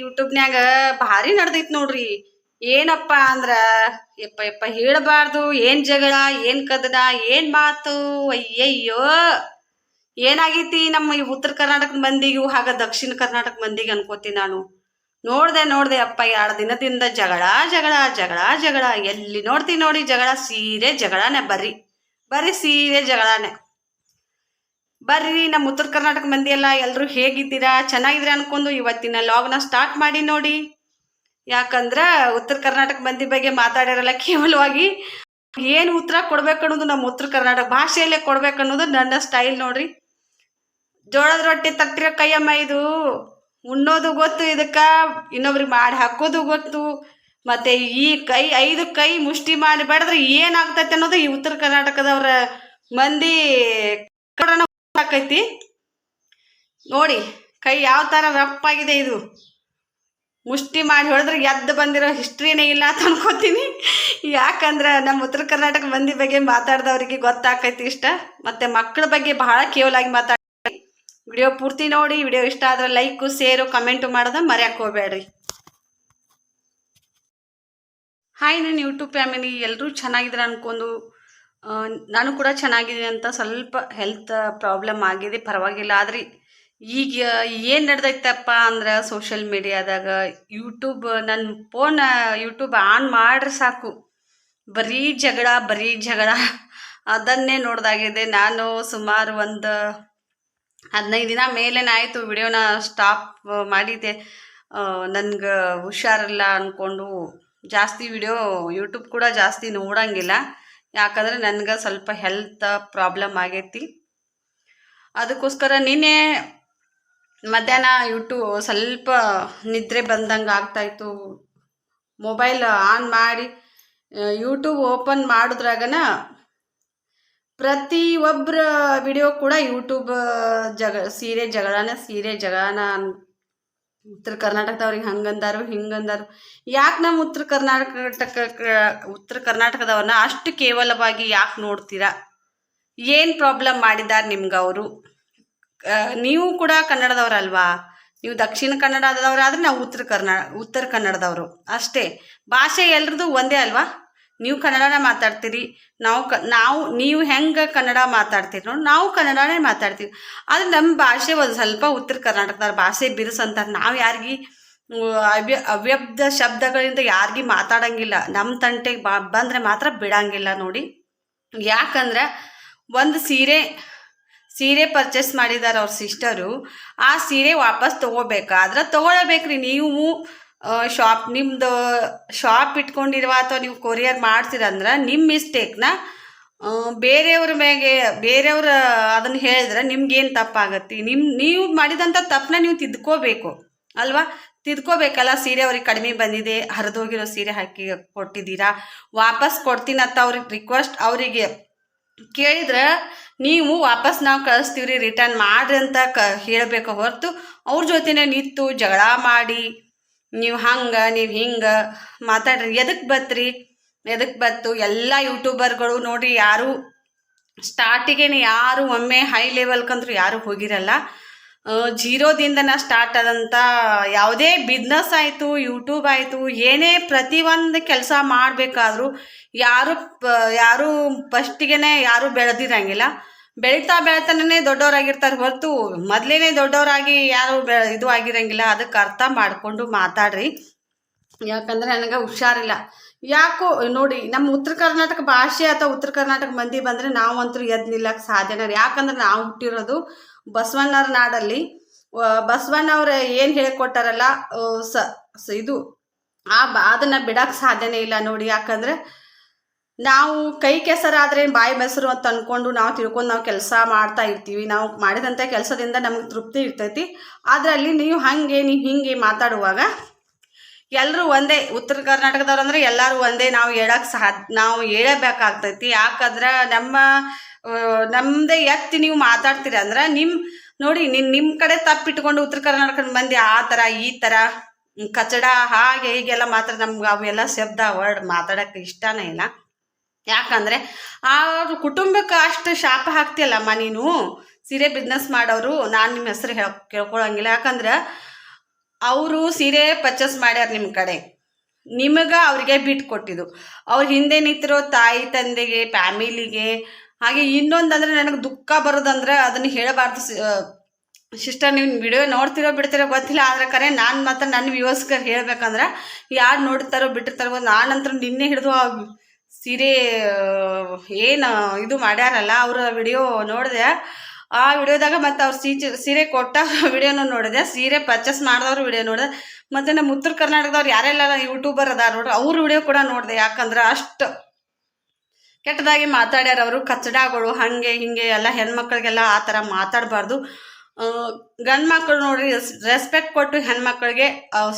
ಯೂಟ್ಯೂಬ್ನ್ಯಾಗ ಭಾರಿ ನಡ್ದೈತ್ ನೋಡ್ರಿ. ಏನಪ್ಪ ಅಂದ್ರ ಯಪ್ಪ ಯಪ್ಪ ಹೇಳಬಾರ್ದು, ಏನ್ ಜಗಳ, ಏನ್ ಕದನ, ಏನ್ ಮಾತು, ಅಯ್ಯಯ್ಯೋ. ಏನಾಗೈತಿ ನಮ್ಮ ಈ ಉತ್ತರ ಕರ್ನಾಟಕ ಮಂದಿಗೂ, ಹಾಗ ದಕ್ಷಿಣ ಕರ್ನಾಟಕ ಮಂದಿಗೆ ಅನ್ಕೋತೀನಿ ನಾನು. ನೋಡ್ದೆ ನೋಡ್ದೆ ಅಪ್ಪ, ಎರಡು ದಿನದಿಂದ ಜಗಳ ಜಗಳ ಜಗಳ ಜಗಳ. ಎಲ್ಲಿ ನೋಡ್ತೀನಿ ನೋಡಿ ಜಗಳ, ಸೀರೆ ಜಗಳನೆ ಬರ್ರಿ. ಬರ್ರಿ ಸೀರೆ ಜಗಳನೇ. ಬರ್ರಿ ನಮ್ಮ ಉತ್ತರ ಕರ್ನಾಟಕ ಮಂದಿ ಎಲ್ಲ ಎಲ್ಲರೂ ಹೇಗಿದ್ದೀರಾ? ಚೆನ್ನಾಗಿದ್ರೆ ಅನ್ಕೊಂಡು ಇವತ್ತಿನ ಲಾಗ್ನ ಸ್ಟಾರ್ಟ್ ಮಾಡಿ ನೋಡಿ. ಯಾಕಂದ್ರೆ ಉತ್ತರ ಕರ್ನಾಟಕ ಮಂದಿ ಬಗ್ಗೆ ಮಾತಾಡಿರಲ್ಲ ಕೇವಲವಾಗಿ. ಏನು ಉತ್ತರ ಕೊಡ್ಬೇಕು ಅನ್ನೋದು ನಮ್ಮ ಉತ್ತರ ಕರ್ನಾಟಕ ಭಾಷೆಯಲ್ಲೇ ಕೊಡ್ಬೇಕು ಅನ್ನೋದು ನನ್ನ ಸ್ಟೈಲ್ ನೋಡ್ರಿ. ಜೋಳದ ರೊಟ್ಟಿ ತಟ್ಟಿರೋ ಕೈಯಮ್ಮ ಇದು. ಉಣ್ಣೋದು ಗೊತ್ತು, ಇದಕ್ಕ ಇನ್ನೊಬ್ರಿಗೆ ಮಾಡಿ ಹಾಕೋದು ಗೊತ್ತು. ಮತ್ತೆ ಈ ಕೈ, ಐದು ಕೈ ಮುಷ್ಟಿ ಮಾಡಿ ಬೇಡದ್ರೆ ಏನಾಗ್ತೈತೆ ಅನ್ನೋದು ಈ ಉತ್ತರ ಕರ್ನಾಟಕದವ್ರ ಮಂದಿ. ಆಕೈತಿ ನೋಡಿ, ಕೈ ಯಾವ ಥರ ರಪ್ಪಾಗಿದೆ ಇದು. ಮುಷ್ಟಿ ಮಾಡಿ ಹೊಡೆದ್ರೆ ಎದ್ದು ಬಂದಿರೋ ಹಿಸ್ಟ್ರಿನೇ ಇಲ್ಲ ಅಂತ ಅನ್ಕೋತೀನಿ. ಯಾಕಂದ್ರೆ ನಮ್ಮ ಉತ್ತರ ಕರ್ನಾಟಕ ಮಂದಿ ಬಗ್ಗೆ ಮಾತಾಡ್ದವ್ರಿಗೆ ಗೊತ್ತಾಕೈತಿ ಇಷ್ಟ. ಮತ್ತೆ ಮಕ್ಕಳ ಬಗ್ಗೆ ಬಹಳ ಕೇವಲಾಗಿ ಮಾತಾಡ ವಿಡಿಯೋ ಪೂರ್ತಿ ನೋಡಿ, ವಿಡಿಯೋ ಇಷ್ಟ ಆದ್ರೆ ಲೈಕು ಶೇರು ಕಮೆಂಟು ಮಾಡೋದ ಮರ್ಯಾಕೆ ಹೋಗ್ಬೇಡ್ರಿ. ಹಾಯ್ ನನ್ನ ಯೂಟ್ಯೂಬ್ ಫ್ಯಾಮಿಲಿ ಎಲ್ಲರೂ ಚೆನ್ನಾಗಿದ್ರೆ ಅನ್ಕೊಂಡು ನಾನು ಕೂಡ ಚೆನ್ನಾಗಿದ್ದೀನಿ ಅಂತ ಸ್ವಲ್ಪ ಹೆಲ್ತ್ ಪ್ರಾಬ್ಲಮ್ ಆಗಿದೆ. ಪರವಾಗಿಲ್ಲ. ಆದ್ರೆ ಈಗ ಏನು ನಡೆದೈತಪ್ಪ ಅಂದ್ರೆ ಸೋಷಿಯಲ್ ಮೀಡಿಯಾದಾಗ ಯೂಟ್ಯೂಬ್ ನನ್ನ ಫೋನ್ ಯೂಟ್ಯೂಬ್ ಆನ್ ಮಾಡ್ರೆ ಸಾಕು. ಬರೀ ಜಗಳ ಬರೀ ಜಗಳ. ಅದನ್ನೇ ನೋಡ್ದಾಗಿದೆ. ನಾನು ಸುಮಾರು ಒಂದು ಹದಿನೈದು ದಿನ ಮೇಲೇನಾಯಿತು ವಿಡಿಯೋನ ಸ್ಟಾಪ್ ಮಾಡಿದ್ದೆ. ನನ್ಗೆ ಹುಷಾರಿಲ್ಲ ಅಂದ್ಕೊಂಡು ಜಾಸ್ತಿ ವಿಡಿಯೋ ಯೂಟ್ಯೂಬ್ ಕೂಡ ಜಾಸ್ತಿ ನೋಡಂಗಿಲ್ಲ. ಯಾಕಂದ್ರೆ ನನಗೆ ಸ್ವಲ್ಪ ಹೆಲ್ತ್ ಪ್ರಾಬ್ಲಮ್ ಆಗೈತಿ. ಅದಕ್ಕೋಸ್ಕರ ನಿನ್ನೆ ಮಧ್ಯಾಹ್ನ ಯೂಟ್ಯೂ ಸ್ವಲ್ಪ ನಿದ್ರೆ ಬಂದಂಗೆ ಆಗ್ತಾಯಿತ್ತು. ಮೊಬೈಲ್ ಆನ್ ಮಾಡಿ ಯೂಟ್ಯೂಬ್ ಓಪನ್ ಮಾಡಿದ್ರಾಗನ ಪ್ರತಿ ಒಬ್ಬರ ವಿಡಿಯೋ ಕೂಡ ಯೂಟ್ಯೂಬ್ ಜಗ, ಸೀರೆ ಜಗಳನ ಸೀರೆ ಜಗಳನ ಉತ್ತರ ಕರ್ನಾಟಕದವ್ರಿಗೆ ಹಂಗಂದಾರು, ಹಿಂಗಂದಾರು. ಯಾಕೆ ನಮ್ಮ ಉತ್ತರ ಕರ್ನಾಟಕ ಉತ್ತರ ಕರ್ನಾಟಕದವ್ರನ್ನ ಅಷ್ಟು ಕೇವಲವಾಗಿ ಯಾಕೆ ನೋಡ್ತೀರಾ? ಏನು ಪ್ರಾಬ್ಲಮ್ ಮಾಡಿದ್ದಾರೆ ನಿಮ್ಗೆ ಅವರು ನೀವು ಕೂಡ ಕನ್ನಡದವ್ರಲ್ವಾ? ನೀವು ದಕ್ಷಿಣ ಕನ್ನಡದವರಾದ್ರೆ ನಾವು ಉತ್ತರ ಕರ್ನಾ, ಉತ್ತರ ಕನ್ನಡದವರು. ಅಷ್ಟೇ. ಭಾಷೆ ಎಲ್ರದ್ದು ಒಂದೇ ಅಲ್ವಾ? ನೀವು ಕನ್ನಡನೇ ಮಾತಾಡ್ತೀರಿ, ನಾವು ಕ, ನಾವು, ನೀವು ಹೆಂಗೆ ಕನ್ನಡ ಮಾತಾಡ್ತೀರಿ ನೋಡಿ, ನಾವು ಕನ್ನಡನೇ ಮಾತಾಡ್ತೀವಿ. ಆದರೆ ನಮ್ಮ ಭಾಷೆ ಒಂದು ಸ್ವಲ್ಪ ಉತ್ತರ ಕರ್ನಾಟಕದ ಭಾಷೆ ಬಿರುಸು ಅಂತಾರೆ ನಾವು ಯಾರಿಗೆ ಅವ್ಯ ಅವ್ಯಬ್ಧ ಶಬ್ದಗಳಿಂದ ಯಾರಿಗೆ ಮಾತಾಡಂಗಿಲ್ಲ. ನಮ್ಮ ತಂಟೆಗೆ ಬಾ, ಬಂದರೆ ಮಾತ್ರ ಬಿಡಂಗಿಲ್ಲ ನೋಡಿ. ಯಾಕಂದ್ರೆ ಒಂದು ಸೀರೆ ಸೀರೆ ಪರ್ಚೇಸ್ ಮಾಡಿದ್ದಾರೆ ಅವ್ರ ಸಿಸ್ಟರು ಆ ಸೀರೆ ವಾಪಸ್ ತೊಗೋಬೇಕಾದ್ರೆ ತೊಗೊಳಬೇಕ್ರಿ ನೀವು. ಶಾಪ್ ನಿಮ್ಮದು ಶಾಪ್ ಇಟ್ಕೊಂಡಿರುವ ಅಥವಾ ನೀವು ಕೊರಿಯರ್ ಮಾಡ್ತೀರಂದ್ರೆ ನಿಮ್ಮ ಮಿಸ್ಟೇಕ್ನ ಬೇರೆಯವ್ರ ಮ್ಯಾಗೆ, ಬೇರೆಯವ್ರ ಅದನ್ನು ಹೇಳಿದ್ರೆ ನಿಮ್ಗೇನು ತಪ್ಪಾಗತ್ತೆ? ನಿಮ್ಮ ನೀವು ಮಾಡಿದಂಥ ತಪ್ಪನ್ನ ನೀವು ತಿದ್ಕೋಬೇಕು, ಅಲ್ವಾ? ತಿದ್ಕೋಬೇಕಲ್ಲ, ಸೀರೆ ಅವ್ರಿಗೆ ಕಡಿಮೆ ಬಂದಿದೆ, ಹರಿದೋಗಿರೋ ಸೀರೆ ಹಾಕಿ ಕೊಟ್ಟಿದ್ದೀರಾ, ವಾಪಸ್ ಕೊಡ್ತೀನಿ ಅಂತ ಅವ್ರಿಗೆ ರಿಕ್ವೆಸ್ಟ್ ಅವರಿಗೆ ಕೇಳಿದ್ರೆ ನೀವು ವಾಪಸ್ ನಾವು ಕಳಿಸ್ತೀವಿ ರೀ ರಿಟರ್ನ್ ಮಾಡ್ರಿ ಅಂತ ಕ, ಹೇಳಬೇಕು ಹೊರತು ಅವ್ರ ಜೊತೆನೇ ನಿಂತು ಜಗಳ ಮಾಡಿ ನೀವು ಹಂಗೆ, ನೀವು ಹಿಂಗೆ ಮಾತಾಡ್ರಿ. ಎದಕ್ಕೆ ಬತ್ರಿ? ಎದಕ್ಕೆ ಬತ್ತು? ಎಲ್ಲ ಯೂಟ್ಯೂಬರ್ಗಳು ನೋಡ್ರಿ ಯಾರು ಸ್ಟಾರ್ಟಿಗೆ ಯಾರು ಒಮ್ಮೆ ಹೈ ಲೆವೆಲ್ಕಂದ್ರೂ ಯಾರು ಹೋಗಿರಲ್ಲ. ಜೀರೋದಿಂದನ ಸ್ಟಾರ್ಟ್ ಆದಂಥ ಯಾವುದೇ ಬಿಸ್ನೆಸ್ ಆಯಿತು, ಯೂಟ್ಯೂಬ್ ಆಯಿತು, ಏನೇ ಪ್ರತಿಯೊಂದು ಕೆಲಸ ಮಾಡಬೇಕಾದ್ರೂ ಯಾರು ಯಾರು ಫಸ್ಟಿಗೆ ಯಾರು ಬೆಳೆದಿರಂಗಿಲ್ಲ. ಬೆಳೀತಾ ಬೆಳಿತಾನೇ ದೊಡ್ಡವರಾಗಿರ್ತಾರೆ ಹೊರತು ಮೊದಲೇನೆ ದೊಡ್ಡವರಾಗಿ ಯಾರು ಇದು ಆಗಿರಂಗಿಲ್ಲ. ಅದಕ್ಕೆ ಅರ್ಥ ಮಾಡಿಕೊಂಡು ಮಾತಾಡ್ರಿ. ಯಾಕಂದ್ರೆ ನನಗೆ ಹುಷಾರಿಲ್ಲ. ಯಾಕೋ ನೋಡಿ, ನಮ್ಮ ಉತ್ತರ ಕರ್ನಾಟಕ ಭಾಷೆ ಅಥವಾ ಉತ್ತರ ಕರ್ನಾಟಕ ಮಂದಿ ಬಂದರೆ ನಾವಂತೂ ಎದ್ದು ನಿಲ್ಲಕ್ಕೆ ಸಾಧ್ಯನೇ. ಯಾಕಂದ್ರೆ ನಾವು ಹುಟ್ಟಿರೋದು ಬಸವಣ್ಣರ ನಾಡಲ್ಲಿ. ಬಸವಣ್ಣವ್ರು ಏನು ಹೇಳಿಕೊಟ್ಟಾರಲ್ಲ ಸ ಇದು, ಆ ಅದನ್ನು ಬಿಡಕ್ಕೆ ಸಾಧ್ಯನೇ ಇಲ್ಲ ನೋಡಿ. ಯಾಕಂದ್ರೆ ನಾವು ಕೈ ಕೆಸರಾದರೆ ಬಾಯಿ ಮೆಸರು ಅಂತ ಅಂದ್ಕೊಂಡು ನಾವು ತಿಳ್ಕೊಂಡು ನಾವು ಕೆಲಸ ಮಾಡ್ತಾ ಇರ್ತೀವಿ. ನಾವು ಮಾಡಿದಂಥ ಕೆಲಸದಿಂದ ನಮಗೆ ತೃಪ್ತಿ ಇರ್ತೈತಿ. ಅದರಲ್ಲಿ ನೀವು ಹಾಗೆ, ನೀವು ಹಿಂಗೆ ಮಾತಾಡುವಾಗ ಎಲ್ಲರೂ ಒಂದೇ, ಉತ್ತರ ಕರ್ನಾಟಕದವ್ರು ಅಂದ್ರೆ ಎಲ್ಲರೂ ಒಂದೇ, ನಾವು ಹೇಳಕ್ಕೆ ಸಹ ನಾವು ಹೇಳಬೇಕಾಗ್ತೈತಿ. ಯಾಕಂದ್ರೆ ನಮ್ಮ ನಮ್ಮದೇ ಎತ್ತಿ ನೀವು ಮಾತಾಡ್ತೀರಿ ಅಂದ್ರೆ ನಿಮ್ಮ ನೋಡಿ ನಿನ್ನ ನಿಮ್ಮ ಕಡೆ ತಪ್ಪಿಟ್ಕೊಂಡು ಉತ್ತರ ಕರ್ನಾಟಕದ ಮಂದಿ ಆ ಥರ ಈ ಥರ ಕಚಡ, ಹಾಗೆ ಹೀಗೆಲ್ಲ ಮಾತ್ರ ನಮ್ಗೆ ಅವೆಲ್ಲ ಶಬ್ದ ವರ್ಡ್ ಮಾತಾಡೋಕ್ಕೆ ಇಷ್ಟನೇ ಇಲ್ಲ. ಯಾಕಂದರೆ ಅವ್ರ ಕುಟುಂಬಕ್ಕೆ ಅಷ್ಟು ಶಾಪ ಹಾಕ್ತಿಯಲ್ಲಮ್ಮ ನೀನು? ಸೀರೆ ಬಿಸ್ನೆಸ್ ಮಾಡೋರು, ನಾನು ನಿಮ್ಮ ಹೆಸರು ಹೇಳ, ಕೇಳ್ಕೊಳಂಗಿಲ್ಲ. ಯಾಕಂದ್ರೆ ಅವರು ಸೀರೆ ಪರ್ಚೇಸ್ ಮಾಡ್ಯಾರ ನಿಮ್ಮ ಕಡೆ. ನಿಮಗೆ ಅವ್ರಿಗೆ ಬಿಟ್ಟು ಕೊಟ್ಟಿದ್ದು. ಅವ್ರ ಹಿಂದೆ ನಿಂತಿರೋ ತಾಯಿ ತಂದೆಗೆ, ಫ್ಯಾಮಿಲಿಗೆ, ಹಾಗೆ ಇನ್ನೊಂದಂದ್ರೆ ನನಗೆ ದುಃಖ ಬರೋದಂದ್ರೆ ಅದನ್ನು ಹೇಳಬಾರ್ದು ಸಿಸ್ಟರ್, ನೀವು ವಿಡಿಯೋ ನೋಡ್ತಿರೋ ಬಿಡ್ತಿರೋ ಗೊತ್ತಿಲ್ಲ, ಆದ್ರೆ ಕರೆ ನಾನು ಮಾತ್ರ ನನ್ನ ವ್ಯೂವರ್ಸ್ಗೆ ಹೇಳ್ಬೇಕಂದ್ರೆ ಯಾರು ನೋಡ್ತಾರೋ ಬಿಟ್ಟಿರ್ತಾರೋ ನಾನಂತರ ನಿನ್ನೆ ಹಿಡಿದು ಆ ಸೀರೆ ಏನು, ಇದು ಮಾಡ್ಯಾರಲ್ಲ, ಅವರ ವಿಡಿಯೋ ನೋಡಿದೆ. ಆ ವಿಡಿಯೋದಾಗ ಮತ್ತು ಅವ್ರು ಸೀಚ ಸೀರೆ ಕೊಟ್ಟ ವಿಡಿಯೋನು ನೋಡಿದೆ. ಸೀರೆ ಪರ್ಚೇಸ್ ಮಾಡಿದವ್ರು ವಿಡಿಯೋ ನೋಡಿದೆ. ಮತ್ತು ನಮ್ಮ ಉತ್ತರ ಕರ್ನಾಟಕದವ್ರು ಯಾರೆಲ್ಲ ಯೂಟ್ಯೂಬರ್ ಅದಾರ ನೋಡ್ರಿ, ಅವ್ರ ವಿಡಿಯೋ ಕೂಡ ನೋಡಿದೆ. ಯಾಕಂದ್ರೆ ಅಷ್ಟು ಕೆಟ್ಟದಾಗಿ ಮಾತಾಡ್ಯಾರ ಅವರು. ಕಚ್ಚಡಗಳು ಹಾಗೆ ಹಿಂಗೆ ಎಲ್ಲ ಹೆಣ್ಮಕ್ಳಿಗೆಲ್ಲ ಆ ಥರ ಮಾತಾಡಬಾರ್ದು. ಗಂಡು ಮಕ್ಕಳು ನೋಡ್ರಿ ರೆಸ್ಪೆಕ್ಟ್ ಕೊಟ್ಟು ಹೆಣ್ಮಕ್ಳಿಗೆ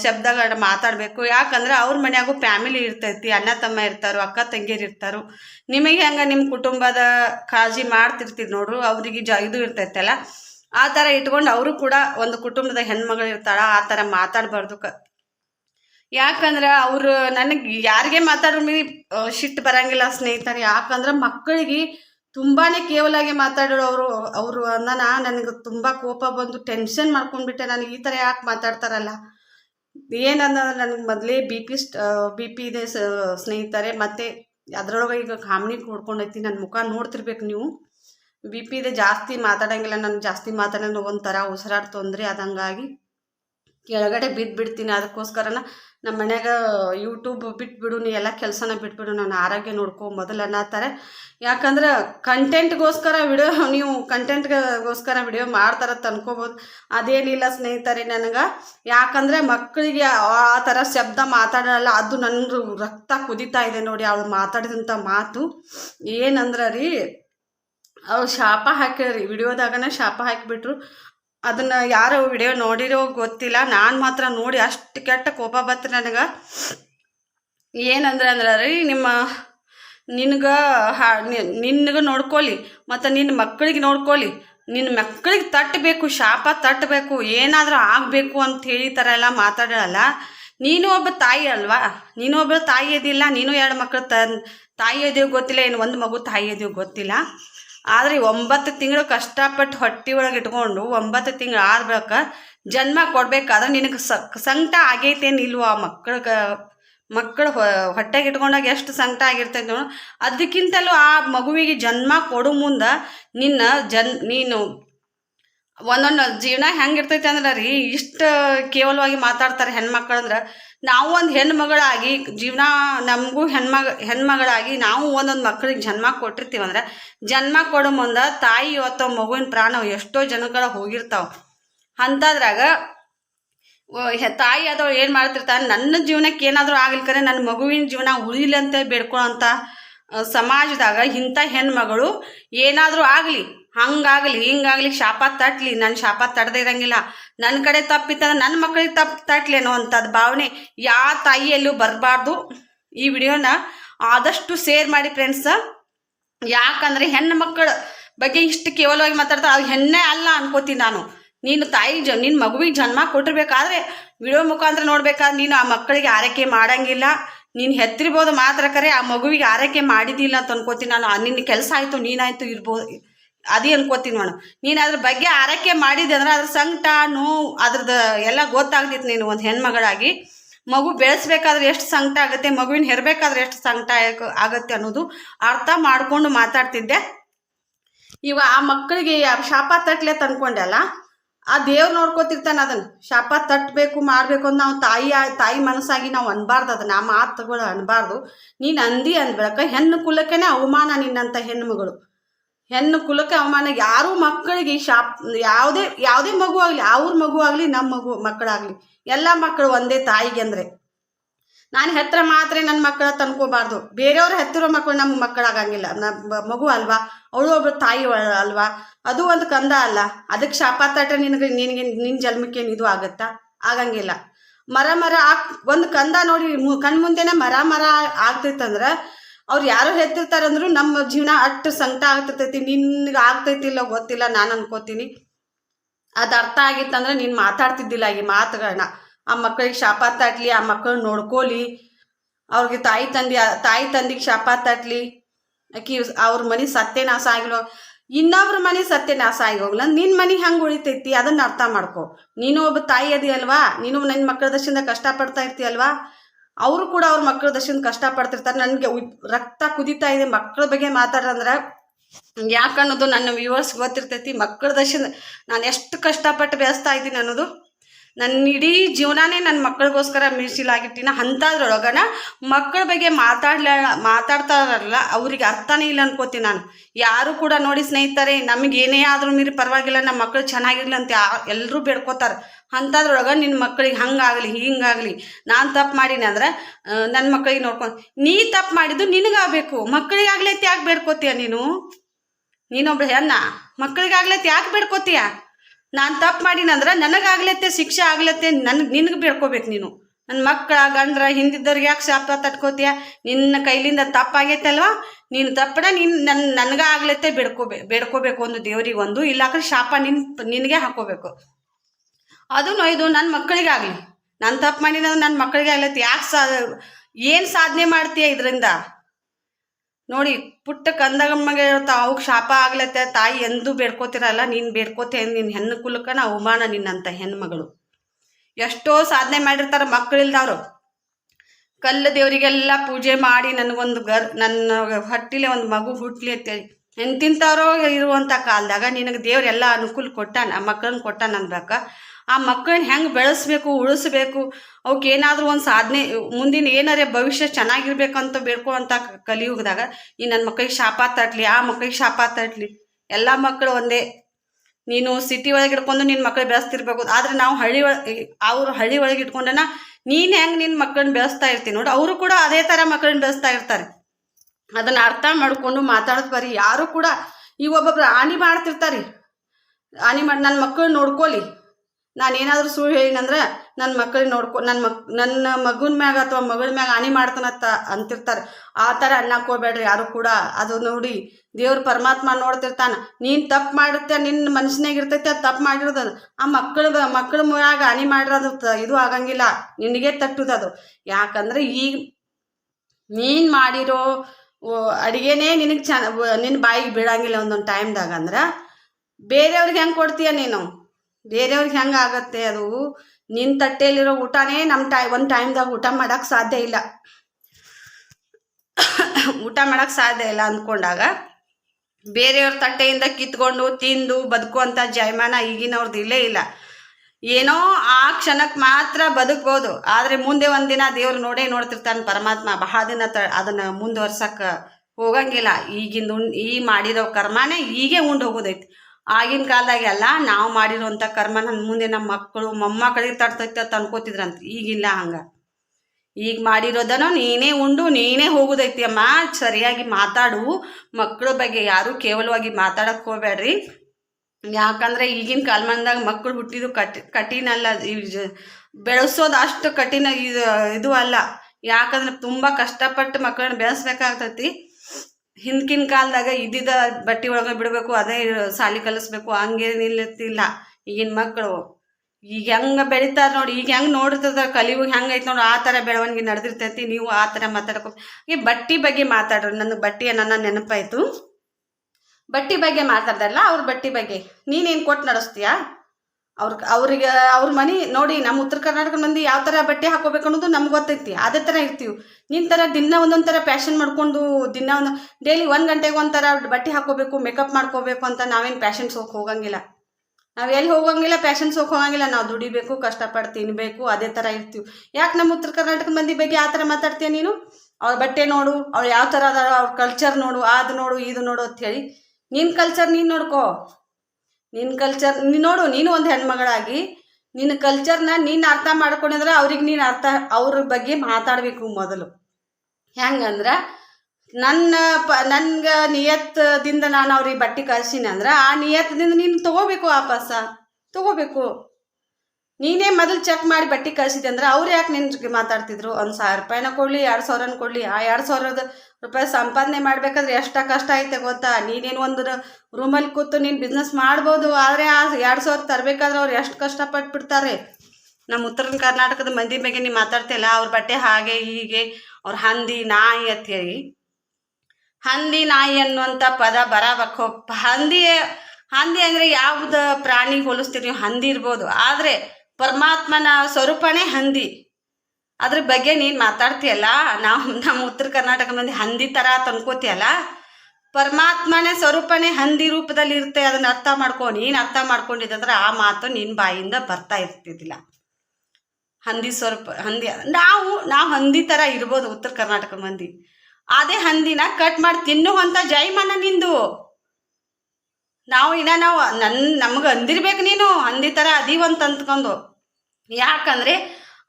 ಶಬ್ದಗಳನ್ನ ಮಾತಾಡಬೇಕು. ಯಾಕಂದ್ರೆ ಅವ್ರ ಮನ್ಯಾಗು ಫ್ಯಾಮಿಲಿ ಇರ್ತೈತಿ, ಅಣ್ಣ ತಮ್ಮ ಇರ್ತಾರೋ, ಅಕ್ಕ ತಂಗಿಯರು ಇರ್ತಾರು. ನಿಮಗೆ ಹಂಗೆ ನಿಮ್ಮ ಕುಟುಂಬದ ಕಾಳಜಿ ಮಾಡ್ತಿರ್ತೀರಿ ನೋಡ್ರು, ಅವ್ರಿಗೆ ಜ, ಇದು ಇರ್ತೈತಲ್ಲ, ಆ ಥರ ಇಟ್ಕೊಂಡು ಅವರು ಕೂಡ ಒಂದು ಕುಟುಂಬದ ಹೆಣ್ಮಗಳು ಇರ್ತಾಳ ಆ ಥರ ಮಾತಾಡಬಾರ್ದು ಕ. ಯಾಕಂದ್ರೆ ಅವರು ನನಗೆ ಯಾರಿಗೆ ಮಾತಾಡ್ರಿ ಶಿಟ್ ಬರಂಗಿಲ್ಲ ಸ್ನೇಹಿತರು. ಯಾಕಂದ್ರೆ ಮಕ್ಕಳಿಗೆ ತುಂಬಾನೇ ಕೇವಲಾಗಿ ಮಾತಾಡೋರು ಅವರು ಅಂದನ ನನಗೆ ತುಂಬ ಕೋಪ ಬಂದು ಟೆನ್ಷನ್ ಮಾಡ್ಕೊಂಡ್ಬಿಟ್ಟೆ. ನನಗೆ ಈ ಥರ ಯಾಕೆ ಮಾತಾಡ್ತಾರಲ್ಲ? ಏನಂದ್ರೆ ನನಗೆ ಮೊದಲೇ ಬಿ ಪಿ ಬಿ ಪಿ ಇದೆ ಸ್ನೇಹಿತರೆ, ಮತ್ತು ಅದರೊಳಗೆ ಈಗ ಕಾಮಿನಿ ಕೊಡ್ಕೊಂಡೈತಿ ನನ್ನ ಮುಖ ನೋಡ್ತಿರ್ಬೇಕು ನೀವು. ಬಿ ಪಿ ಇದೆ ಜಾಸ್ತಿ ಮಾತಾಡಂಗಿಲ್ಲ. ನಾನು ಜಾಸ್ತಿ ಮಾತಾಡೋ ಒಂಥರ ಉಸಿರಾಡ್ತು ಅಂದರೆ ಅದಂಗಾಗಿ ಕೆಳಗಡೆ ಬಿದ್ದು ಬಿಡ್ತೀನಿ ಅದಕ್ಕೋಸ್ಕರನ ನಮ್ಮ ಮನೆಯಾಗ ಯೂಟ್ಯೂಬ್ ಬಿಟ್ಬಿಡು, ನೀ ಎಲ್ಲ ಕೆಲಸನ ಬಿಟ್ಬಿಡು ನಾನು ಆರೋಗ್ಯ ನೋಡ್ಕೊ ಮೊದಲು ಅನ್ನತ್ತಾರೆ. ಯಾಕಂದ್ರೆ ಕಂಟೆಂಟ್ಗೋಸ್ಕರ ವಿಡಿಯೋ, ನೀವು ಕಂಟೆಂಟ್ಗೋಸ್ಕರ ವಿಡಿಯೋ ಮಾಡ್ತಾರ ಅನ್ಕೋಬೋದು. ಅದೇನಿಲ್ಲ ಸ್ನೇಹಿತರೆ ನನಗೆ. ಯಾಕಂದರೆ ಮಕ್ಕಳಿಗೆ ಆ ಥರ ಶಬ್ದ ಮಾತಾಡೋಲ್ಲ, ಅದು ನನ್ನ ರಕ್ತ ಕುದೀತಾ ಇದೆ ನೋಡಿ ಅವಳು ಮಾತಾಡಿದಂಥ ಮಾತು. ಏನಂದ್ರೆ ರೀ ಅವ್ರು ಶಾಪ ಹಾಕ್ಯಾರ ರೀ ವಿಡಿಯೋದಾಗನೇ ಶಾಪ ಹಾಕಿಬಿಟ್ರು. ಅದನ್ನು ಯಾರು ವಿಡಿಯೋ ನೋಡಿರೋ ಗೊತ್ತಿಲ್ಲ. ನಾನು ಮಾತ್ರ ನೋಡಿ ಅಷ್ಟು ಕೆಟ್ಟ ಕೋಪ ಬತ್ತು ನನಗೆ. ಏನಂದ್ರೆ ಅಂದ್ರೆ ರೀ, ನಿಮ್ಮ ನಿನ್ಗ ಹಾ ನಿನ್ಗೆ ನೋಡ್ಕೊಳ್ಳಿ ಮತ್ತು ನಿನ್ನ ಮಕ್ಕಳಿಗೆ ನೋಡ್ಕೊಳ್ಳಿ ನಿನ್ನ ಮಕ್ಕಳಿಗೆ ತಟ್ಟಬೇಕು ಶಾಪ ತಟ್ಟಬೇಕು ಏನಾದರೂ ಆಗಬೇಕು ಅಂತ ಹೇಳಿ ಥರ ಎಲ್ಲ ಮಾತಾಡಲ್ಲ. ನೀನು ಒಬ್ಬ ತಾಯಿ ಅಲ್ವಾ? ನೀನು ಒಬ್ಬ ತಾಯಿ ಇದಿಲ್ಲ ನೀನು ಎರಡು ಮಕ್ಕಳು ತಾಯಿ ಇದೆಯೋ ಗೊತ್ತಿಲ್ಲ ಏನು ಒಂದು ಮಗು ತಾಯಿ ಇದೆಯೋ ಗೊತ್ತಿಲ್ಲ. ಆದರೆ ಒಂಬತ್ತು ತಿಂಗಳು ಕಷ್ಟಪಟ್ಟು ಹೊಟ್ಟೆ ಒಳಗೆ ಇಟ್ಕೊಂಡು ಒಂಬತ್ತು ತಿಂಗಳು ಆದ ಬಳಿಕ ಜನ್ಮ ಕೊಡ್ಬೇಕಾದ್ರೆ ನಿನಗೆ ಸಕ್ ಸಂಕಟ ಆಗೈತೇನು ಇಲ್ವೋ ಆ ಮಕ್ಕಳಿಗೆ ಮಕ್ಕಳು ಹೊಟ್ಟೆಗೆ ಇಟ್ಕೊಂಡಾಗ ಎಷ್ಟು ಸಂಕಟ ಆಗಿರ್ತೈತೆ ನೋಡು. ಅದಕ್ಕಿಂತಲೂ ಆ ಮಗುವಿಗೆ ಜನ್ಮ ಕೊಡು ಮುಂದೆ ನಿನ್ನ ಜನ್, ನೀನು ಒಂದೊಂದು ಜೀವನ ಹೆಂಗಿರ್ತೈತೆ ಅಂದ್ರೆ ರೀ ಇಷ್ಟು ಕೇವಲವಾಗಿ ಮಾತಾಡ್ತಾರೆ ಹೆಣ್ಮಕ್ಳು ಅಂದ್ರೆ ನಾವು ಒಂದು ಹೆಣ್ಮಗಳಾಗಿ ಜೀವನ ನಮಗೂ ಹೆಣ್ಮಗ ಹೆಣ್ಮಗಳಾಗಿ ನಾವು ಒಂದೊಂದು ಮಕ್ಕಳಿಗೆ ಜನ್ಮ ಕೊಟ್ಟಿರ್ತೀವಿ ಅಂದ್ರೆ ಜನ್ಮ ಕೊಡೋ ಮುಂದೆ ತಾಯಿ ಅಥವಾ ಮಗುವಿನ ಪ್ರಾಣ ಎಷ್ಟೋ ಜನಗಳ ಹೋಗಿರ್ತಾವೆ. ಅಂಥದ್ರಾಗ ತಾಯಿ ಆದವಳು ಏನು ಮಾಡ್ತಿರ್ತಾರೆ ನನ್ನ ಜೀವನಕ್ಕೆ ಏನಾದರೂ ಆಗಲಿಕ್ಕೆ ನನ್ನ ಮಗುವಿನ ಜೀವನ ಉಳಿಲಿ ಅಂತ ಬೇಡ್ಕೊಳ್ಳೋಂಥ ಆ, ಸಮಾಜದಾಗ ಇಂಥ ಹೆಣ್ಮಗಳು ಏನಾದರೂ ಆಗಲಿ ಹಂಗಾಗಲಿ, ಹಿಂಗಾಗ್ಲಿ, ಶಾಪ ತಟ್ಲಿ ನನ್ನ ಶಾಪ ತಡದೇ ಇರಂಗಿಲ್ಲ. ನನ್ನ ಕಡೆ ತಪ್ಪಿತ್ತಂದ್ರೆ ನನ್ನ ಮಕ್ಕಳಿಗೆ ತಪ್ಪು ತಟ್ಲಿ ಅನ್ನೋ ಅಂಥದ್ದು ಭಾವನೆ ಯಾವ ತಾಯಿಯಲ್ಲೂ ಬರಬಾರ್ದು. ಈ ವಿಡಿಯೋನ ಆದಷ್ಟು ಶೇರ್ ಮಾಡಿ ಫ್ರೆಂಡ್ಸ ಯಾಕಂದ್ರೆ ಹೆಣ್ಣು ಮಕ್ಕಳ ಬಗ್ಗೆ ಇಷ್ಟು ಕೇವಲವಾಗಿ ಮಾತಾಡ್ತಾ ಅದು ಹೆಣ್ಣೆ ಅಲ್ಲ ಅನ್ಕೋತೀನಿ ನಾನು. ನೀನು ತಾಯಿ ಜ ನಿನ್ನ ಮಗುವಿಗೆ ಜನ್ಮ ಕೊಟ್ಟಿರ್ಬೇಕಾದ್ರೆ ವಿಡಿಯೋ ಮುಖಾಂತರ ನೋಡ್ಬೇಕಾದ್ರೆ ನೀನು ಆ ಮಕ್ಕಳಿಗೆ ಆರೈಕೆ ಮಾಡಂಗಿಲ್ಲ. ನೀನು ಹೆತ್ತಿರ್ಬೋದು ಮಾತ್ರ ಕರೆ, ಆ ಮಗುವಿಗೆ ಆರೈಕೆ ಮಾಡಿದ್ದಿಲ್ಲ ಅಂತ ಅನ್ಕೋತೀನಿ ನಾನು. ನಿನ್ನ ಕೆಲಸ ಆಯಿತು, ನೀನಾಯ್ತು ಇರ್ಬೋದು ಅದೇ ಅನ್ಕೋತೀನಿ ನಾನು ನೀನು ಅದ್ರ ಬಗ್ಗೆ ಆರೈಕೆ ಮಾಡಿದೆ ಅಂದ್ರೆ ಅದ್ರ ಸಂಕಟ, ನೋವು ಅದ್ರದ್ದು ಎಲ್ಲ ಗೊತ್ತಾಗ್ತಿತ್ತು ನೀನು ಒಂದು ಹೆಣ್ಮಗಳಾಗಿ. ಮಗು ಬೆಳೆಸ್ಬೇಕಾದ್ರೆ ಎಷ್ಟು ಸಂಕಟ ಆಗುತ್ತೆ, ಮಗುವಿನ ಹೆರಬೇಕಾದ್ರೆ ಎಷ್ಟು ಸಂಕಟ ಆಗುತ್ತೆ ಅನ್ನೋದು ಅರ್ಥ ಮಾಡಿಕೊಂಡು ಮಾತಾಡ್ತಿದ್ದೆ. ಇವ ಆ ಮಕ್ಕಳಿಗೆ ಶಾಪ ತಟ್ಲೆ ತಂದ್ಕೊಂಡಲ್ಲ ಆ ದೇವ್ರು ನೋಡ್ಕೋತಿರ್ತಾನೆ ಅದನ್ನ ಶಾಪ ತಟ್ಟಬೇಕು ಮಾಡಬೇಕು ಅಂತ ನಾವು ತಾಯಿ ತಾಯಿ ಮನಸ್ಸಾಗಿ ನಾವು ಅನ್ಬಾರ್ದು ಅದನ್ನ. ಆ ಮಾತುಗಳು ಅನ್ಬಾರ್ದು. ನೀನು ಅಂದಿ ಅಂದ್ಬಳಕ ಹೆಣ್ಣು ಕುಲಕ್ಕೇನೆ ಅವಮಾನ ನಿನ್ನಂಥ ಹೆಣ್ಣುಮಗಳು. ಹೆಣ್ಣು ಕುಲಕ್ಕೆ ಅವಮಾನ, ಯಾರು ಮಕ್ಕಳಿಗೆ ಶಾಪ್, ಯಾವುದೇ ಯಾವುದೇ ಮಗು ಆಗಲಿ, ಅವ್ರ ಮಗು ಆಗಲಿ, ನಮ್ಮ ಮಗು, ಮಕ್ಕಳಾಗಲಿ, ಎಲ್ಲ ಮಕ್ಕಳು ಒಂದೇ ತಾಯಿಗೆ ಅಂದರೆ. ನಾನು ಹೆತ್ರ ಮಾತ್ರ ನನ್ನ ಮಕ್ಕಳ ತಂದ್ಕೋಬಾರ್ದು ಬೇರೆಯವ್ರ ಹತ್ತಿರೋ ಮಕ್ಕಳು ನಮ್ಮ ಮಕ್ಕಳಾಗಂಗಿಲ್ಲ. ನಮ್ಮ ಮಗು ಅಲ್ವಾ? ಅವಳು ಒಬ್ಬರು ತಾಯಿ ಅಲ್ವಾ? ಅದು ಒಂದು ಕಂದ ಅಲ್ಲ. ಅದಕ್ಕೆ ಶಾಪ ತಟ್ಟ ನಿನಗೆ ನಿನಗೆ, ನಿನ್ನ ಜನ್ಮಕ್ಕೆ ಇದು ಆಗುತ್ತಾ? ಆಗಂಗಿಲ್ಲ. ಮರ ಮರ ಆಕ್ ಒಂದು ಕಂದ ನೋಡಿ ಕಣ್ಮುಂದೆನೆ ಮರ ಮರ ಆಗ್ತೈತಂದ್ರೆ ಅವ್ರು ಯಾರು ಹೆತ್ತಿರ್ತಾರಂದ್ರು ನಮ್ಮ ಜೀವನ ಅಷ್ಟು ಸಂಕಟ ಆಗ್ತಿರ್ತೈತಿ, ನಿನ್ಗೆ ಆಗ್ತೈತಿಲ್ಲ ಗೊತ್ತಿಲ್ಲ, ನಾನು ಅನ್ಕೋತೀನಿ. ಅದು ಅರ್ಥ ಆಗಿತ್ತಂದ್ರೆ ನೀನು ಮಾತಾಡ್ತಿದ್ದಿಲ್ಲ ಈ ಮಾತುಗಳನ್ನ ಆ ಮಕ್ಕಳಿಗೆ ಶಾಪ ತಟ್ಲಿ, ಆ ಮಕ್ಕಳು ನೋಡ್ಕೊಳಿ ಅವ್ರಿಗೆ ತಾಯಿ ತಂದೆ, ತಾಯಿ ತಂದಿಗೆ ಶಾಪ ತಟ್ಲಿ. ಆಕಿ ಅವ್ರ ಮನೆ ಸತ್ಯನಾಶ ಆಗಿರೋ, ಇನ್ನೊಬ್ರ ಮನೆ ಸತ್ಯನಾಶ ಆಗಿ ಹೋಗ್ಲ ನಿನ್ನ ಮನೆ ಹೆಂಗೆ ಉಳಿತೈತಿ ಅದನ್ನ ಅರ್ಥ ಮಾಡ್ಕೊ. ನೀನು ಒಬ್ಬ ತಾಯಿ ಅದಿ ಅಲ್ವಾ? ನೀನು ನನ್ನ ಮಕ್ಕಳ ದಶದಿಂದ ಕಷ್ಟಪಡ್ತಾ ಇರ್ತೀಯಲ್ವಾ ಅವರು ಕೂಡ ಅವ್ರ ಮಕ್ಕಳ ದಶದಿಂದ ಕಷ್ಟಪಡ್ತಿರ್ತಾರೆ. ನನಗೆ ರಕ್ತ ಕುದಿತಾ ಇದೆ. ಮಕ್ಕಳ ಬಗ್ಗೆ ಮಾತಾಡಂದ್ರೆ ಯಾಕನ್ನೋದು ನನ್ನ ವ್ಯೂವರ್ಸ್ ಗೊತ್ತಿರ್ತೈತಿ. ಮಕ್ಕಳ ದರ್ಶನ, ನಾನು ಎಷ್ಟು ಕಷ್ಟಪಟ್ಟು ಬೆಳೆಸ್ತಾ ಇದ್ದೀನಿ ಅನ್ನೋದು ನನ್ನ ಇಡೀ ಜೀವನನೇ ನನ್ನ ಮಕ್ಕಳಿಗೋಸ್ಕರ ಮೀಸಲಾಗಿಟ್ಟಿನ ಅಂಥದ್ರೊಳಗನ ಮಕ್ಕಳ ಬಗ್ಗೆ ಮಾತಾಡ್ಲ, ಮಾತಾಡ್ತಾರಲ್ಲ, ಅವ್ರಿಗೆ ಅರ್ಥನೇ ಇಲ್ಲ ಅನ್ಕೋತೀನಿ ನಾನು. ಯಾರು ಕೂಡ ನೋಡಿ ಸ್ನೇಹಿತರೆ, ನಮಗೆ ಏನೇ ಆದರೂ ಮೀರಿ ಪರವಾಗಿಲ್ಲ ನಮ್ಮ ಮಕ್ಕಳು ಚೆನ್ನಾಗಿರ್ಲಿ ಅಂತ ಎಲ್ಲರೂ ಬೇಡ್ಕೋತಾರೆ. ಅಂಥದ್ರೊಳಗೆ ನಿನ್ನ ಮಕ್ಕಳಿಗೆ ಹಂಗಾಗಲಿ, ಹಿಂಗಾಗಲಿ, ನಾನು ತಪ್ಪು ಮಾಡೀನಿ ಅಂದ್ರೆ ನನ್ನ ಮಕ್ಕಳಿಗೆ ನೋಡ್ಕೊಂಡು, ನೀ ತಪ್ಪು ಮಾಡಿದ್ದು ನಿನಗಾಗಬೇಕು. ಮಕ್ಕಳಿಗಾಗ್ಲೈತಿ ತ್ಯಾಗ ಬೇಡ್ಕೋತೀಯ ನೀನು? ನೀನೊಬ್ಳು ಹೆಣ್ಣ ಮಕ್ಕಳಿಗಾಗ್ಲೈತಿ ತ್ಯಾಗ ಬೇಡ್ಕೋತೀಯ? ನಾನು ತಪ್ಪು ಮಾಡಿನಂದ್ರೆ ನನಗಾಗ್ಲತ್ತೆ, ಶಿಕ್ಷೆ ಆಗ್ಲತ್ತೆ ನನಗೆ ನಿನಗೆ ಬೇಡ್ಕೋಬೇಕು ನೀನು. ನನ್ನ ಮಕ್ಕಳ ಗಂಡ್ರ, ಹಿಂದಿದ್ದವ್ರಿಗೆ ಯಾಕೆ ಶಾಪ ತಟ್ಕೋತೀಯ? ನಿನ್ನ ಕೈಲಿಂದ ತಪ್ಪಾಗೈತಲ್ವಾ? ನೀನು ತಪ್ಪಡ ನೀನು ನನ್ನ ನನಗೆ ಆಗ್ಲತ್ತೆ ಬೇಡ್ಕೋಬೇ ಬೇಡ್ಕೋಬೇಕು ಒಂದು ದೇವ್ರಿಗೆ ಒಂದು, ಇಲ್ಲಾಂದ್ರೆ ಶಾಪ ನಿನ್ ನಿನಗೆ ಹಾಕೋಬೇಕು. ಅದು ಇದು ನನ್ನ ಮಕ್ಕಳಿಗಾಗಲಿ. ನಾನು ತಪ್ಪು ಮಾಡಿದ ನನ್ನ ಮಕ್ಕಳಿಗೆ ಆಗ್ಲತ್ತೆ ಯಾಕೆ ಸಾ ಏನು ಸಾಧನೆ ಮಾಡ್ತೀಯ ಇದರಿಂದ? ನೋಡಿ, ಪುಟ್ಟ ಕಂದಗಮ್ಮಗೆ ಅವಕ್ಕೆ ಶಾಪ ಆಗ್ಲತ್ತೆ, ತಾಯಿ ಎಂದೂ ಬೇಡ್ಕೋತಿರಲ್ಲ, ನೀನು ಬೇಡ್ಕೋತೆ ನಿನ್ನ ಹೆಣ್ಣು ಕುಲಕ್ಕನ ಅವಮಾನ ನಿನ್ನಂತ ಹೆಣ್ಮಗಳು. ಎಷ್ಟೋ ಸಾಧನೆ ಮಾಡಿರ್ತಾರೆ ಮಕ್ಕಳಿಲ್ದವ್ರು ಕಲ್ಲು ದೇವರಿಗೆಲ್ಲ ಪೂಜೆ ಮಾಡಿ ನನಗೊಂದು ಗರ್, ನನ್ನ ಹೊಟ್ಟಿಲೆ ಒಂದು ಮಗು ಹುಟ್ಲಿ ಅಂತೇಳಿ ಎಂತಿಂಥವ್ರೋ ಇರುವಂಥ ಕಾಲದಾಗ ನಿನಗೆ ದೇವ್ರೆಲ್ಲ ಅನುಕೂಲ ಕೊಟ್ಟಾನ ಮಕ್ಕಳನ್ನ ಕೊಟ್ಟಾನ ಅನ್ಬೇಕ. ಆ ಮಕ್ಕಳನ್ನ ಹೆಂಗೆ ಬೆಳೆಸ್ಬೇಕು, ಉಳಿಸ್ಬೇಕು ಅವಕ್ಕೆ ಏನಾದರೂ ಒಂದು ಸಾಧನೆ, ಮುಂದಿನ ಏನಾರೇ ಭವಿಷ್ಯ ಚೆನ್ನಾಗಿರ್ಬೇಕಂತ ಅಂತ ಕಲಿಯುಗದಾಗ ಈ ನನ್ನ ಮಕ್ಕಳಿಗೆ ಶಾಪ ತಟ್ಲಿ, ಆ ಮಕ್ಕಳಿಗೆ ಶಾಪ ತಟ್ಲಿ, ಎಲ್ಲ ಮಕ್ಕಳು ಒಂದೇ. ನೀನು ಸಿಟಿ ಒಳಗೆ ಇಟ್ಕೊಂಡು ನಿನ್ನ ಮಕ್ಕಳು ಬೆಳೆಸ್ತಿರ್ಬೇಕು. ಆದ್ರೆ ನಾವು ಹಳ್ಳಿ ಒಳಗೆ ಅವ್ರು ಹಳ್ಳಿ ಒಳಗೆ ಇಟ್ಕೊಂಡನ ನೀನು ಹೆಂಗೆ ನಿನ್ನ ಮಕ್ಕಳನ್ನ ಬೆಳೆಸ್ತಾ ಇರ್ತೀನಿ ನೋಡಿ. ಅವರು ಕೂಡ ಅದೇ ಥರ ಮಕ್ಕಳನ್ನ ಬೆಳೆಸ್ತಾ ಇರ್ತಾರೆ. ಅದನ್ನ ಅರ್ಥ ಮಾಡ್ಕೊಂಡು ಮಾತಾಡೋದು ಬರೀ ಯಾರು ಕೂಡ ಈ ಒಬ್ಬೊಬ್ರು ಹಾನಿ ಮಾಡ್ತಿರ್ತಾರೆ. ಹಾನಿ ಮಾಡಿ ನನ್ನ ಮಕ್ಕಳು ನೋಡ್ಕೊಲಿ ನಾನು ಏನಾದರೂ ಸುಳ್ಳು ಹೇಳಿನಂದ್ರೆ ನನ್ನ ಮಕ್ಕಳಿಗೆ ನೋಡ್ಕೊ ನನ್ನ ಮಕ್, ನನ್ನ ಮಗುನ ಮ್ಯಾಗ ಅಥವಾ ಮಗಳ ಮ್ಯಾಗ ಹಾನಿ ಮಾಡ್ತಾನತ್ತ ಅಂತಿರ್ತಾರೆ. ಆ ಥರ ಅಣ್ಣ ಹೋಗ್ಬೇಡ್ರಿ ಯಾರು ಕೂಡ ಅದು ನೋಡಿ ದೇವ್ರ ಪರಮಾತ್ಮ ನೋಡ್ತಿರ್ತಾನೆ. ನೀನು ತಪ್ಪು ಮಾಡುತ್ತೆ ನಿನ್ನ ಮನುಷ್ಯನಾಗ ಇರ್ತೈತೆ ಅದು ತಪ್ಪು ಮಾಡಿರೋದು. ಆ ಮಕ್ಕಳ ಮಕ್ಕಳ ಮ್ಯಾಗ ಹಾನಿ ಮಾಡಿರೋದು ಇದು ಆಗಂಗಿಲ್ಲ. ನಿನಗೆ ತಟ್ಟುದು ಅದು. ಯಾಕಂದ್ರೆ ಈಗ ನೀನು ಮಾಡಿರೋ ಅಡುಗೆನೇ ನಿನಗೆ ಚೆನ್ನ ನಿನ್ನ ಬಾಯಿಗೆ ಬೀಳಂಗಿಲ್ಲ ಒಂದೊಂದು ಟೈಮ್ದಾಗ ಅಂದ್ರೆ ಬೇರೆಯವ್ರಿಗೆ ಹೆಂಗೆ ಕೊಡ್ತೀಯ ನೀನು? ಬೇರೆಯವ್ರಿಗೆ ಹೆಂಗೆ ಆಗತ್ತೆ ಅದು? ನಿನ್ನ ತಟ್ಟೆಯಲ್ಲಿರೋ ಊಟನೇ ನಮ್ಮ ಟೈ, ಒಂದು ಟೈಮ್ದಾಗ ಊಟ ಮಾಡೋಕ್ಕೆ ಸಾಧ್ಯ ಇಲ್ಲ. ಊಟ ಮಾಡೋಕ್ಕೆ ಸಾಧ್ಯ ಇಲ್ಲ ಅಂದ್ಕೊಂಡಾಗ ಬೇರೆಯವ್ರ ತಟ್ಟೆಯಿಂದ ಕಿತ್ಕೊಂಡು ತಿಂದು ಬದುಕುವಂಥ ಜಯಮಾನ ಈಗಿನವ್ರದ್ದು ಇಲ್ಲೇ ಇಲ್ಲ. ಏನೋ ಆ ಕ್ಷಣಕ್ಕೆ ಮಾತ್ರ ಬದುಕ್ಬೋದು. ಆದರೆ ಮುಂದೆ ಒಂದಿನ ದೇವ್ರು ನೋಡೇ ನೋಡ್ತಿರ್ತಾನೆ ಪರಮಾತ್ಮ. ಬಹಳ ದಿನ ತ, ಅದನ್ನು ಮುಂದುವರ್ಸಕ್ಕೆ ಹೋಗಂಗಿಲ್ಲ. ಈಗಿಂದ ಈ ಮಾಡಿರೋ ಕರ್ಮನೇ ಈಗೇ ಉಂಡು ಹೋಗೋದೈತಿ ಆಗಿನ ಕಾಲದಾಗೆಲ್ಲ ನಾವು ಮಾಡಿರೋಂಥ ಕರ್ಮ ನನ್ನ ಮುಂದೆ ನಮ್ಮ ಮಕ್ಕಳು, ಮೊಮ್ಮಕ್ಕಳಿಗೆ ತಡ್ತೈತೆ ಅಂತ ಈಗಿಲ್ಲ ಹಂಗೆ. ಈಗ ಮಾಡಿರೋದನ್ನು ನೀನೇ ಉಂಡು, ನೀನೇ ಹೋಗೋದೈತಿ ಅಮ್ಮ. ಸರಿಯಾಗಿ ಮಾತಾಡು. ಮಕ್ಕಳ ಬಗ್ಗೆ ಯಾರೂ ಕೇವಲವಾಗಿ ಮಾತಾಡಕ್ಕೆ ಹೋಗ್ಬೇಡ್ರಿ. ಯಾಕಂದ್ರೆ ಈಗಿನ ಕಾಲಮಾನದಾಗ ಮಕ್ಕಳು ಹುಟ್ಟಿದ್ದು ಕಠಿ ಕಠಿಣ ಅಲ್ಲ. ಬೆಳೆಸೋದು ಅಷ್ಟು ಕಠಿಣ ಇದು ಇದು ಅಲ್ಲ. ಯಾಕಂದ್ರೆ ತುಂಬ ಕಷ್ಟಪಟ್ಟು ಮಕ್ಕಳನ್ನ ಬೆಳೆಸ್ಬೇಕಾಗ್ತೈತಿ. ಹಿಂದ್ಕಿನ ಕಾಲದಾಗ ಇದ್ದಿದ್ದ ಬಟ್ಟೆ ಒಳಗೆ ಬಿಡಬೇಕು, ಅದೇ ಸಾಲಿ ಕಲಿಸ್ಬೇಕು ಹಂಗೇನಿಲ್ಲತ್ತಿಲ್ಲ ಈಗಿನ ಮಕ್ಕಳು ಈಗ ಹೆಂಗೆ ಬೆಳೀತಾರೆ ನೋಡಿ, ಈಗ ಹೆಂಗೆ ನೋಡಿರ್ತದೆ ಕಲಿವು, ಹೆಂಗೆ ಐತೆ ನೋಡಿ, ಆ ಥರ ಬೆಳವಣಿಗೆ ನಡೆದಿರ್ತೈತಿ, ನೀವು ಆ ಥರ ಮಾತಾಡ್ಕೊ ಈ ಬಟ್ಟೆ ಬಗ್ಗೆ ಮಾತಾಡ್ರಿ, ನನ್ನ ಬಟ್ಟೆಯ ನನ್ನ ನೆನಪಾಯಿತು. ಬಟ್ಟೆ ಬಗ್ಗೆ ಮಾತಾಡ್ದಲ್ಲ ಅವ್ರ ಬಟ್ಟೆ ಬಗ್ಗೆ. ನೀನೇನು ಕೊಟ್ಟು ನಡೆಸ್ತೀಯಾ? ಅವ್ರ ಅವ್ರಿಗೆ, ಅವ್ರ ಮನೆ ನೋಡಿ ನಮ್ಮ ಉತ್ತರ ಕರ್ನಾಟಕ ಮಂದಿ ಯಾವ ಥರ ಬಟ್ಟೆ ಹಾಕೋಬೇಕು ಅನ್ನೋದು ನಮ್ಗೆ ಗೊತ್ತೈತಿ, ಅದೇ ಥರ ಇರ್ತೀವಿ. ನಿನ್ನ ಥರ ದಿನ ಒಂದೊಂದು ಥರ ಪ್ಯಾಷನ್ ಮಾಡ್ಕೊಂಡು ದಿನ ಒಂದು ಡೈಲಿ ಒಂದು ಗಂಟೆಗೆ ಒಂಥರ ಬಟ್ಟೆ ಹಾಕೋಬೇಕು ಮೇಕಪ್ ಮಾಡ್ಕೋಬೇಕು ಅಂತ ನಾವೇನು ಪ್ಯಾಷನ್ ಸೋಕ್ ಹೋಗಂಗಿಲ್ಲ. ನಾವು ಎಲ್ಲಿ ಹೋಗಂಗಿಲ್ಲ ಪ್ಯಾಷನ್ ಸೋಕ್ ಹೋಗಂಗಿಲ್ಲ, ನಾವು ದುಡಿಬೇಕು ಕಷ್ಟಪಟ್ಟು ತಿನ್ನಬೇಕು ಅದೇ ಥರ ಇರ್ತೀವಿ. ಯಾಕೆ ನಮ್ಮ ಉತ್ತರ ಕರ್ನಾಟಕ ಮಂದಿ ಬಗ್ಗೆ ಆ ಥರ ಮಾತಾಡ್ತೀಯ ನೀನು? ಅವ್ರ ಬಟ್ಟೆ ನೋಡು, ಅವ್ರು ಯಾವ ಥರ ಅದಾರ ಅವ್ರ ಕಲ್ಚರ್ ನೋಡು ಅದು ನೋಡು ಇದು ನೋಡು ಅಂತ ಹೇಳಿ. ನಿನ್ನ ಕಲ್ಚರ್ ನೀನು ನೋಡ್ಕೋ. ನಿನ್ನ ಕಲ್ಚರ್ ನೀನು ನೋಡು, ನೀನು ಒಂದು ಹೆಣ್ಮಗಳಾಗಿ ನಿನ್ನ ಕಲ್ಚರ್ನ ನೀನು ಅರ್ಥ ಮಾಡ್ಕೊಂಡಿದ್ರೆ ಅವ್ರಿಗೆ ನೀನು ಅರ್ಥ, ಅವ್ರ ಬಗ್ಗೆ ಮಾತಾಡಬೇಕು ಮೊದಲು. ಹೆಂಗಂದ್ರೆ, ನನ್ನ ಪ, ನನ್ಗೆ ನಿಯತ್ತದಿಂದ ನಾನು ಅವ್ರಿಗೆ ಬಟ್ಟೆ ಕಳ್ಸೀನಿ ಅಂದ್ರೆ, ಆ ನಿಯತ್ತದಿಂದ ನೀನು ತಗೋಬೇಕು ವಾಪಸ್ಸ, ತಗೋಬೇಕು. ನೀನೇ ಮೊದಲು ಚೆಕ್ ಮಾಡಿ ಬಟ್ಟೆ ಕಳ್ಸಿದ್ದೆ ಅಂದ್ರೆ ಅವ್ರು ಯಾಕೆ ನಿನ್ನ ಮಾತಾಡ್ತಿದ್ರು? ಒಂದು ಸಾವಿರ ರೂಪಾಯಿನ ಕೊಡಲಿ, ಎರಡು ಸಾವಿರನ ಕೊಡಲಿ, ಆ ಎರಡು ಸಾವಿರದ ರೂಪಾಯಿ ಸಂಪಾದನೆ ಮಾಡಬೇಕಾದ್ರೆ ಎಷ್ಟು ಕಷ್ಟ ಐತೆ ಗೊತ್ತಾ? ನೀನೇನು ಒಂದು ರೂಮಲ್ಲಿ ಕೂತು ನೀನು ಬಿಸ್ನೆಸ್ ಮಾಡ್ಬೋದು, ಆದರೆ ಆ ಎರಡು ಸಾವಿರ ತರಬೇಕಾದ್ರೆ ಅವ್ರು ಎಷ್ಟು ಕಷ್ಟಪಟ್ಟು ಬಿಡ್ತಾರೆ ನಮ್ಮ ಉತ್ತರ ಕರ್ನಾಟಕದ ಮಂದಿ ಬಗ್ಗೆ ನೀವು ಮಾತಾಡ್ತಿಲ್ಲ ಅವ್ರ ಬಟ್ಟೆ ಹಾಗೆ, ಹೀಗೆ, ಅವ್ರ ಹಂದಿ ನಾಯಿ ಅಂತ ಹೇಳಿ. ಹಂದಿ ನಾಯಿ ಅನ್ನುವಂಥ ಪದ ಬರಬೇಕು. ಹಂದಿ ಹಂದಿ ಅಂದರೆ ಯಾವ್ದು ಪ್ರಾಣಿಗೆ ಹೋಲಿಸ್ತೀರಿ ನೀವು? ಹಂದಿ ಇರ್ಬೋದು. ಆದರೆ ಪರಮಾತ್ಮನ ಸ್ವರೂಪನೇ ಹಂದಿ. ಅದ್ರ ಬಗ್ಗೆ ನೀನು ಮಾತಾಡ್ತಿಯಲ್ಲ? ನಾವು ನಮ್ಮ ಉತ್ತರ ಕರ್ನಾಟಕ ಮಂದಿ ಹಂದಿ ಥರ ತಂದ್ಕೋತೀಯಲ್ಲ ಪರಮಾತ್ಮನೇ ಸ್ವರೂಪನೇ ಹಂದಿ ರೂಪದಲ್ಲಿ ಇರುತ್ತೆ, ಅದನ್ನ ಅರ್ಥ ಮಾಡ್ಕೊ. ನೀನು ಅರ್ಥ ಮಾಡ್ಕೊಂಡಿದ್ದಂದ್ರೆ ಆ ಮಾತು ನಿನ್ನ ಬಾಯಿಂದ ಬರ್ತಾ ಇರ್ತಿದ್ದಿಲ್ಲ. ಹಂದಿ ಸ್ವರೂಪ, ಹಂದಿ, ನಾವು ನಾವು ಹಂದಿ ಥರ ಇರ್ಬೋದು ಉತ್ತರ ಕರ್ನಾಟಕ ಮಂದಿ. ಅದೇ ಹಂದಿನ ಕಟ್ ಮಾಡಿ ತಿನ್ನುವಂಥ ಜೈಮನ ನಿಂದು. ನಾವು ಇನ್ನ ನಾವು ನನ್ನ ನಮ್ಗೆ ಅಂದಿರ್ಬೇಕು ನೀನು. ಹಂದಿ ಥರ ಅದೀವಂತ ಅಂದ್ಕೊಂಡು. ಯಾಕಂದರೆ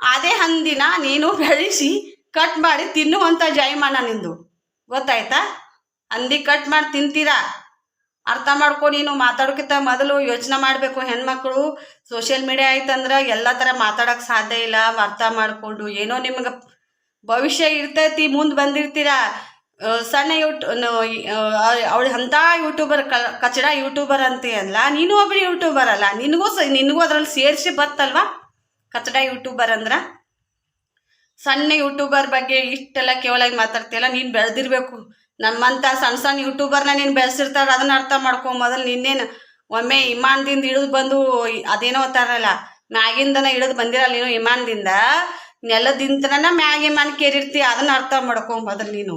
ಅದೇ ಹಂದಿನ ನೀನು ಬೆಳೆಸಿ ಕಟ್ ಮಾಡಿ ತಿನ್ನುವಂಥ ಜೈಮಾನ ನಿಂದು. ಗೊತ್ತಾಯ್ತಾ? ಹಂದಿ ಕಟ್ ಮಾಡಿ ತಿಂತೀರಾ? ಅರ್ಥ ಮಾಡ್ಕೊ ನೀನು ಮಾತಾಡೋಕ್ಕಿಂತ ಮೊದಲು ಯೋಚನೆ ಮಾಡಬೇಕು ಹೆಣ್ಮಕ್ಳು. ಸೋಷಿಯಲ್ ಮೀಡಿಯಾ ಆಯ್ತಂದ್ರೆ ಎಲ್ಲ ಥರ ಮಾತಾಡೋಕ್ಕೆ ಸಾಧ್ಯ ಇಲ್ಲ. ಅರ್ಥ ಮಾಡಿಕೊಂಡು ಏನೋ ನಿಮ್ಗೆ ಭವಿಷ್ಯ ಇರ್ತೈತಿ, ಮುಂದೆ ಬಂದಿರ್ತೀರಾ? ಸಣ್ಣ ಯೂಟ್ ಅವಳು ಅಂಥ ಯೂಟ್ಯೂಬರ್ ಕಚಡ ಯೂಟ್ಯೂಬರ್ ಅಂತೀಯಲ್ಲ, ನೀನು ಒಬ್ಬಳು ಯೂಟ್ಯೂಬರ್ ಅಲ್ಲ. ನಿನಗೂ ಸ, ನಿನಗೂ ಅದ್ರಲ್ಲಿ ಸೇರಿಸಿ ಬತ್ತಲ್ವಾ? ಕಚಡ ಯೂಟ್ಯೂಬರ್ ಅಂದ್ರೆ? ಸಣ್ಣ ಯೂಟ್ಯೂಬರ್ ಬಗ್ಗೆ ಇಷ್ಟೆಲ್ಲ ಕೇವಲ ಮಾತಾಡ್ತೀಯಲ್ಲ ನೀನು ಬೆಳೆದಿರ್ಬೇಕು. ನಮ್ಮಂಥ ಸಣ್ಣ ಸಣ್ಣ ಯೂಟ್ಯೂಬರ್ನ ನೀನು ಬೆಳೆಸಿರ್ತಾರೆ, ಅದನ್ನ ಅರ್ಥ ಮಾಡ್ಕೊ. ಮೊದಲು ನಿನ್ನೇನು ಒಮ್ಮೆ ಇಮಾನ್ದಿಂದ ಹಿಡಿದು ಬಂದು ಅದೇನೋ ಅಂತಾರಲ್ಲ, ಮ್ಯಾಗಿಂದನ ಇಳಿದು ಬಂದಿರಲ್ಲ ನೀನು ಇಮಾನ್ದಿಂದ? ನೆಲದಿಂದನ ಮ್ಯಾಗ ಇಮಾನ್ ಕೇರಿರ್ತಿ, ಅದನ್ನ ಅರ್ಥ ಮಾಡ್ಕೊ ಮೊದಲು ನೀನು.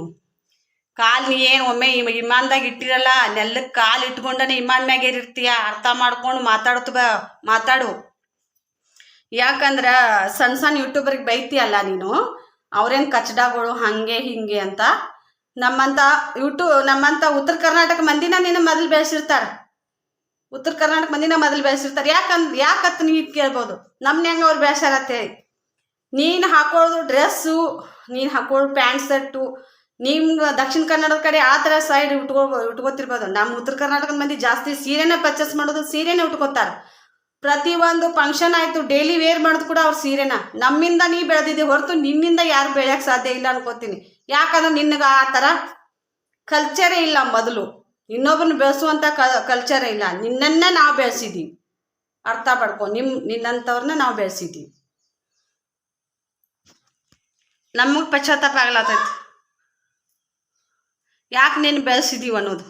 ಕಾಲು ನೀ ಏನು ಒಮ್ಮೆ ಇಮ್ ಇಮಾನ್ದಾಗ ಇಟ್ಟಿರಲ್ಲ ನೆಲಕ್ಕೆ ಕಾಲು ಇಟ್ಕೊಂಡನೆ ಇಮಾನ್ ಮ್ಯಾಗ ಏರಿರ್ತೀಯ? ಅರ್ಥ ಮಾಡ್ಕೊಂಡು ಮಾತಾಡ್ತು ಮಾತಾಡು. ಯಾಕಂದ್ರೆ ಸಣ್ಣ ಸಣ್ಣ ಯೂಟ್ಯೂಬರ್ಗೆ ಬೈತೀಯಲ್ಲ ನೀನು, ಅವ್ರೇನು ಕಚಡಗಳು, ಹಾಗೆ ಹಿಂಗೆ ಅಂತ. ನಮ್ಮಂಥ ಯೂಟ್ಯೂ ನಮ್ಮಂಥ ಉತ್ತರ ಕರ್ನಾಟಕ ಮಂದಿನ ನೀನು ಮೊದಲು ಬೆಳೆಸಿರ್ತಾರೆ. ಉತ್ತರ ಕರ್ನಾಟಕ ಮಂದಿನ ಮೊದಲು ಬೆಳೆಸಿರ್ತಾರೆ. ಯಾಕಂದ್, ಯಾಕತ್ ಇದ್ ಕೇಳ್ಬೋದು? ನಮ್ನ ಹೆಂಗೆ ಅವ್ರು ಬೆಳೆಸಾರತ್ತೆ ನೀನು ಹಾಕೊಳ್ಳೋದು ಡ್ರೆಸ್ಸು, ನೀನು ಹಾಕೊಳ್ಳೋ ಪ್ಯಾಂಟ್ ಶರ್ಟು ನಿಮ್ಗೆ ದಕ್ಷಿಣ ಕನ್ನಡದ ಕಡೆ ಆ ಥರ ಸೈಡ್ ಉಟ್ಕೋ ಉಟ್ಕೋತಿರ್ಬೋದು. ನಮ್ಮ ಉತ್ತರ ಕರ್ನಾಟಕದ ಮಂದಿ ಜಾಸ್ತಿ ಸೀರೆನೇ ಪರ್ಚೇಸ್ ಮಾಡೋದು ಸೀರೆನೇ ಉಟ್ಕೋತಾರೆ. ಪ್ರತಿಯೊಂದು ಫಂಕ್ಷನ್ ಆಯಿತು ಡೈಲಿ ವೇರ್ ಮಾಡೋದು ಕೂಡ ಅವ್ರ ಸೀರೆನ. ನಮ್ಮಿಂದ ನೀ ಬೆಳೆದಿದ್ದೆ ಹೊರತು ನಿನ್ನಿಂದ ಯಾರು ಬೆಳೆಯಕ್ಕೆ ಸಾಧ್ಯ ಇಲ್ಲ ಅನ್ಕೋತೀನಿ. ಯಾಕಂದ್ರೆ ನಿನಗೆ ಆ ಥರ ಕಲ್ಚರೇ ಇಲ್ಲ ಮೊದಲು. ಇನ್ನೊಬ್ಬನ ಬೆಳೆಸುವಂಥ ಕ ಕಲ್ಚರೇ ಇಲ್ಲ. ನಿನ್ನನ್ನೇ ನಾವು ಬೆಳೆಸಿದ್ದೀವಿ ಅರ್ಥ ಪಡ್ಕೊ ನಿಮ್ಮ ನಿನ್ನಂಥವ್ರನ್ನ ನಾವು ಬೆಳೆಸಿದ್ದೀವಿ ನಮಗೆ ಪಶ್ಚಾತ್ತಾಪ ಆಗ್ಲತ್ತೈತಿ ಯಾಕೆ ನೀನು ಬೆಳೆಸಿದ್ದೀವಿ ಅನ್ನೋದು?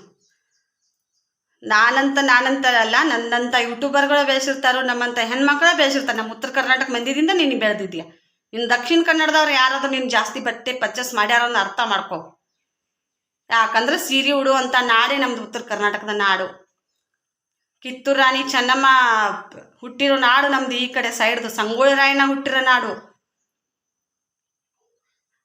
ನಾನಂತ ನಾನಂತ ಅಲ್ಲ, ನನ್ನಂತ ಯೂಟ್ಯೂಬರ್ಗಳು ಬೆಳೆಸಿರ್ತಾರೋ ನಮ್ಮಂಥ ಹೆಣ್ಮಕ್ಳ ಬೆಳೆಸಿರ್ತಾರೆ. ನಮ್ಮ ಉತ್ತರ ಕರ್ನಾಟಕ ಮಂದಿದಿಂದ ನೀನು ಬೆಳೆದಿದ್ಯಾ? ಇನ್ನು ದಕ್ಷಿಣ ಕನ್ನಡದವ್ರು ಯಾರಾದ್ರೂ ನೀನು ಜಾಸ್ತಿ ಬಟ್ಟೆ ಪರ್ಚೇಸ್ ಮಾಡ್ಯಾರೋ ಅರ್ಥ ಮಾಡ್ಕೋ. ಯಾಕಂದ್ರೆ ಸೀರೆ ಉಡುವಂತ ನಾಡೇ ನಮ್ದು ಉತ್ತರ ಕರ್ನಾಟಕದ ನಾಡು. ಕಿತ್ತೂರು ರಾಣಿ ಚೆನ್ನಮ್ಮ ಹುಟ್ಟಿರೋ ನಾಡು ನಮ್ದು ಈ ಕಡೆ ಸೈಡ್ದು ಸಂಗೊಳ್ಳಿ ರಾಯಣ್ಣ ಹುಟ್ಟಿರೋ ನಾಡು.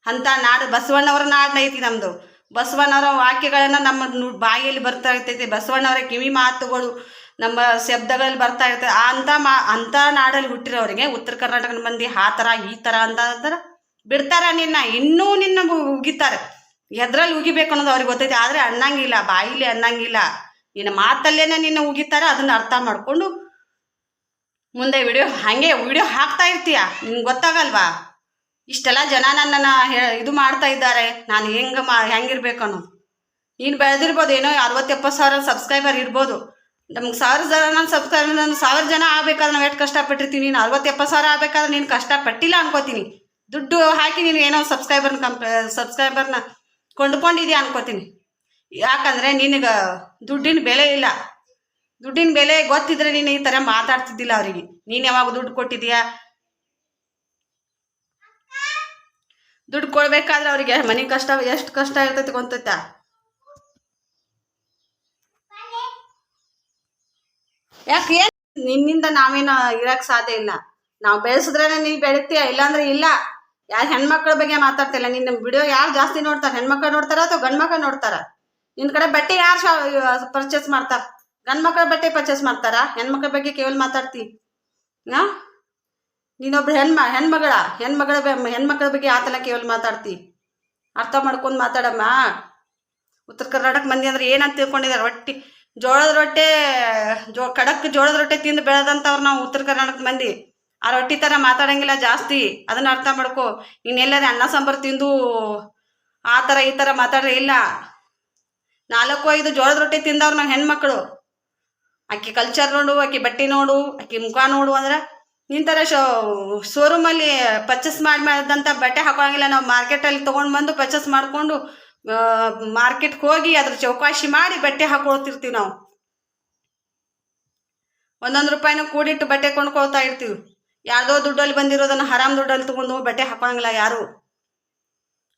ಅಂತ ನಾಡು ಬಸವಣ್ಣವರ ನಾಡೈತಿ ನಮ್ಮದು ಬಸವಣ್ಣವರ ವಾಕ್ಯಗಳನ್ನು ನಮ್ಮ ಬಾಯಿಯಲ್ಲಿ ಬರ್ತಾ ಇರ್ತೈತಿ. ಬಸವಣ್ಣವರ ಕಿವಿ ಮಾತುಗಳು ನಮ್ಮ ಶಬ್ದಗಳಲ್ಲಿ ಬರ್ತಾ ಇರ್ತದೆ ಅಂಥ ಮಾ ಅಂಥ ನಾಡಲ್ಲಿ ಹುಟ್ಟಿರೋರಿಗೆ ಉತ್ತರ ಕರ್ನಾಟಕದ ಮಂದಿ ಆ ಥರ ಈ ಥರ ಅಂತ ಅಂತಾರೆ ಬಿಡ್ತಾರ ನಿನ್ನ. ಇನ್ನೂ ನಿನ್ನ ಉಗಿತಾರೆ. ಎದ್ರಲ್ಲಿ ಉಗಿಬೇಕು ಅನ್ನೋದು ಅವ್ರಿಗೆ ಗೊತ್ತೈತಿ. ಆದರೆ ಅನ್ನಂಗಿಲ್ಲ ಬಾಯಿಲಿ ಅನ್ನಂಗಿಲ್ಲ. ನಿನ್ನ ಮಾತಲ್ಲೇನೆ ನಿನ್ನ ಉಗಿತಾರೆ, ಅದನ್ನ ಅರ್ಥ ಮಾಡಿಕೊಂಡು ಮುಂದೆ ವಿಡಿಯೋ, ಹಾಗೆ ವಿಡಿಯೋ ಹಾಕ್ತಾ ಇರ್ತೀಯ. ನಿಮ್ಗೆ ಗೊತ್ತಾಗಲ್ವಾ? ಇಷ್ಟೆಲ್ಲ ಜನ ನನ್ನನ್ನು ಇದು ಮಾಡ್ತಾ ಇದ್ದಾರೆ. ನಾನು ಹೆಂಗೆ ಮಾ, ಹೆಂಗಿರ್ಬೇಕು ಅನ್ನೋದು. ನೀನು ಬೆಳೆದಿರ್ಬೋದು, ಏನೋ ಅರವತ್ತು ಎಪ್ಪತ್ತು ಸಾವಿರ ಸಬ್ಸ್ಕ್ರೈಬರ್ ಇರ್ಬೋದು. ನಮ್ಗೆ ಸಾವಿರ ಜನ ನನ್ನ ಸಬ್ಸ್ಕ್ರೈಬರ್ ನಾನು ಸಾವಿರ ಜನ ಆಗ್ಬೇಕಾದ್ರೆ ನಾವು ಎಷ್ಟು ಕಷ್ಟಪಟ್ಟಿರ್ತೀನಿ. ನೀನು ಅರವತ್ತು ಎಪ್ಪತ್ತು ಸಾವಿರ ಆಗ್ಬೇಕಾದ್ರೆ ನೀನು ಕಷ್ಟಪಟ್ಟಿಲ್ಲ ಅನ್ಕೋತೀನಿ. ದುಡ್ಡು ಹಾಕಿ ನೀನು ಏನೋ ಸಬ್ಸ್ಕ್ರೈಬರ್ನ ಕಂಪ್, ಸಬ್ಸ್ಕ್ರೈಬರ್ನ ಕೊಂಡ್ಕೊಂಡಿದ್ಯಾ ಅನ್ಕೋತೀನಿ. ಯಾಕಂದರೆ ನಿನಗೆ ದುಡ್ಡಿನ ಬೆಲೆ ಇಲ್ಲ. ದುಡ್ಡಿನ ಬೆಲೆ ಗೊತ್ತಿದ್ರೆ ನೀನು ಈ ಥರ ಮಾತಾಡ್ತಿದ್ದಿಲ್ಲ ಅವರಿಗೆ. ನೀನು ಯಾವಾಗ ದುಡ್ಡು ಕೊಟ್ಟಿದ್ಯಾ? ದುಡ್ಡು ಕೊಡ್ಬೇಕಾದ್ರೆ ಅವ್ರಿಗೆ ಮನೆ ಕಷ್ಟ, ಎಷ್ಟು ಕಷ್ಟ ಇರ್ತೈತಿ ಗೊತ್ತೈತಾ? ಯಾಕೆ ನಿನ್ನಿಂದ ನಾವೇನು ಇರಕ್ ಸಾಧ್ಯ ಇಲ್ಲ? ನಾವು ಬೆಳೆಸಿದ್ರೇನೆ ನೀ ಬೆಳಿತೀಯ, ಇಲ್ಲಾಂದ್ರೆ ಇಲ್ಲ. ಯಾರು ಹೆಣ್ಮಕ್ಳ ಬಗ್ಗೆ ಮಾತಾಡ್ತಿಲ್ಲ ನಿನ್ನ ವಿಡಿಯೋ ಯಾರು ಜಾಸ್ತಿ ನೋಡ್ತಾರೆ? ಹೆಣ್ಮಕ್ಳು ನೋಡ್ತಾರ ಅಥವಾ ಗಂಡ್ ಮಕ್ಳು ನೋಡ್ತಾರ? ನಿನ್ ಕಡೆ ಬಟ್ಟೆ ಯಾರು ಪರ್ಚೇಸ್ ಮಾಡ್ತಾರ? ಗಂಡ್ ಮಕ್ಳ ಬಟ್ಟೆ ಪರ್ಚೇಸ್ ಮಾಡ್ತಾರ? ಹೆಣ್ಮಕ್ಳ ಬಗ್ಗೆ ಕೇವಲ ಮಾತಾಡ್ತಿ ನಾ ನೀನೊಬ್ರು ಹೆಣ್ಮ ಹೆಣ್ಮಗಳ ಹೆಣ್ಮಗಳ ಹೆಣ್ಮಕ್ಳ ಬಗ್ಗೆ ಆತನ ಕೇವಲ ಮಾತಾಡ್ತಿ. ಅರ್ಥ ಮಾಡ್ಕೊಂಡು ಮಾತಾಡಮ್ಮ. ಉತ್ತರ ಕರ್ನಾಟಕ ಮಂದಿ ಅಂದ್ರೆ ಏನಂತ ತಿಳ್ಕೊಂಡಿದ್ದಾರೆ ರೊಟ್ಟಿ, ಜೋಳದ ರೊಟ್ಟೆ, ಜೋ, ಖಡಕ್ ಜೋಳದ ರೊಟ್ಟೆ ತಿಂದು ಬೆಳೆದಂಥವ್ರು ನಾವು ಉತ್ತರ ಕರ್ನಾಟಕ ಮಂದಿ. ಆ ರೊಟ್ಟಿ ಥರ ಮಾತಾಡಂಗಿಲ್ಲ ಜಾಸ್ತಿ. ಅದನ್ನ ಅರ್ಥ ಮಾಡ್ಕೊ. ನೀನು ಎಲ್ಲಾದ್ರೆ ಅನ್ನ ಸಾಂಬಾರು ತಿಂದು ಆ ಥರ ಈ ಥರ ಮಾತಾಡ್ರೆ ಇಲ್ಲ. ನಾಲ್ಕು, ಐದು ಜೋಳದ ರೊಟ್ಟಿ ತಿಂದವ್ರು ನಾವು ಹೆಣ್ಮಕ್ಳು. ಆಕೆ ಕಲ್ಚರ್ ನೋಡು, ಆಕೆ ಬಟ್ಟೆ ನೋಡು, ಆಕೆ ಮುಖ ನೋಡು ಅಂದ್ರೆ ನಿನ್ನ ಥರ ಶೋ, ಶೋರೂಮಲ್ಲಿ ಪರ್ಚೇಸ್ ಮಾಡಿ ಮಾಡಿದಂಥ ಬಟ್ಟೆ ಹಾಕೋಂಗಿಲ್ಲ ನಾವು ಮಾರ್ಕೆಟಲ್ಲಿ ತೊಗೊಂಡು ಬಂದು ಪರ್ಚೇಸ್ ಮಾಡಿಕೊಂಡು ಮಾರ್ಕೆಟ್ಗೆ ಹೋಗಿ ಅದ್ರ ಚೌಕಾಶಿ ಮಾಡಿ ಬಟ್ಟೆ ಹಾಕೊಳ್ತಿರ್ತೀವಿ ನಾವು. ಒಂದೊಂದು ರೂಪಾಯಿನೂ ಕೂಡಿಟ್ಟು ಬಟ್ಟೆ ಕೊಂಡ್ಕೊಳ್ತಾ ಇರ್ತೀವಿ. ಯಾವುದೋ ದುಡ್ಡಲ್ಲಿ ಬಂದಿರೋದನ್ನು ಹರಾಮ್ ದುಡ್ಡಲ್ಲಿ ತೊಗೊಂಡು ಬಟ್ಟೆ ಹಾಕೊಳಂಗಿಲ್ಲ ಯಾರು.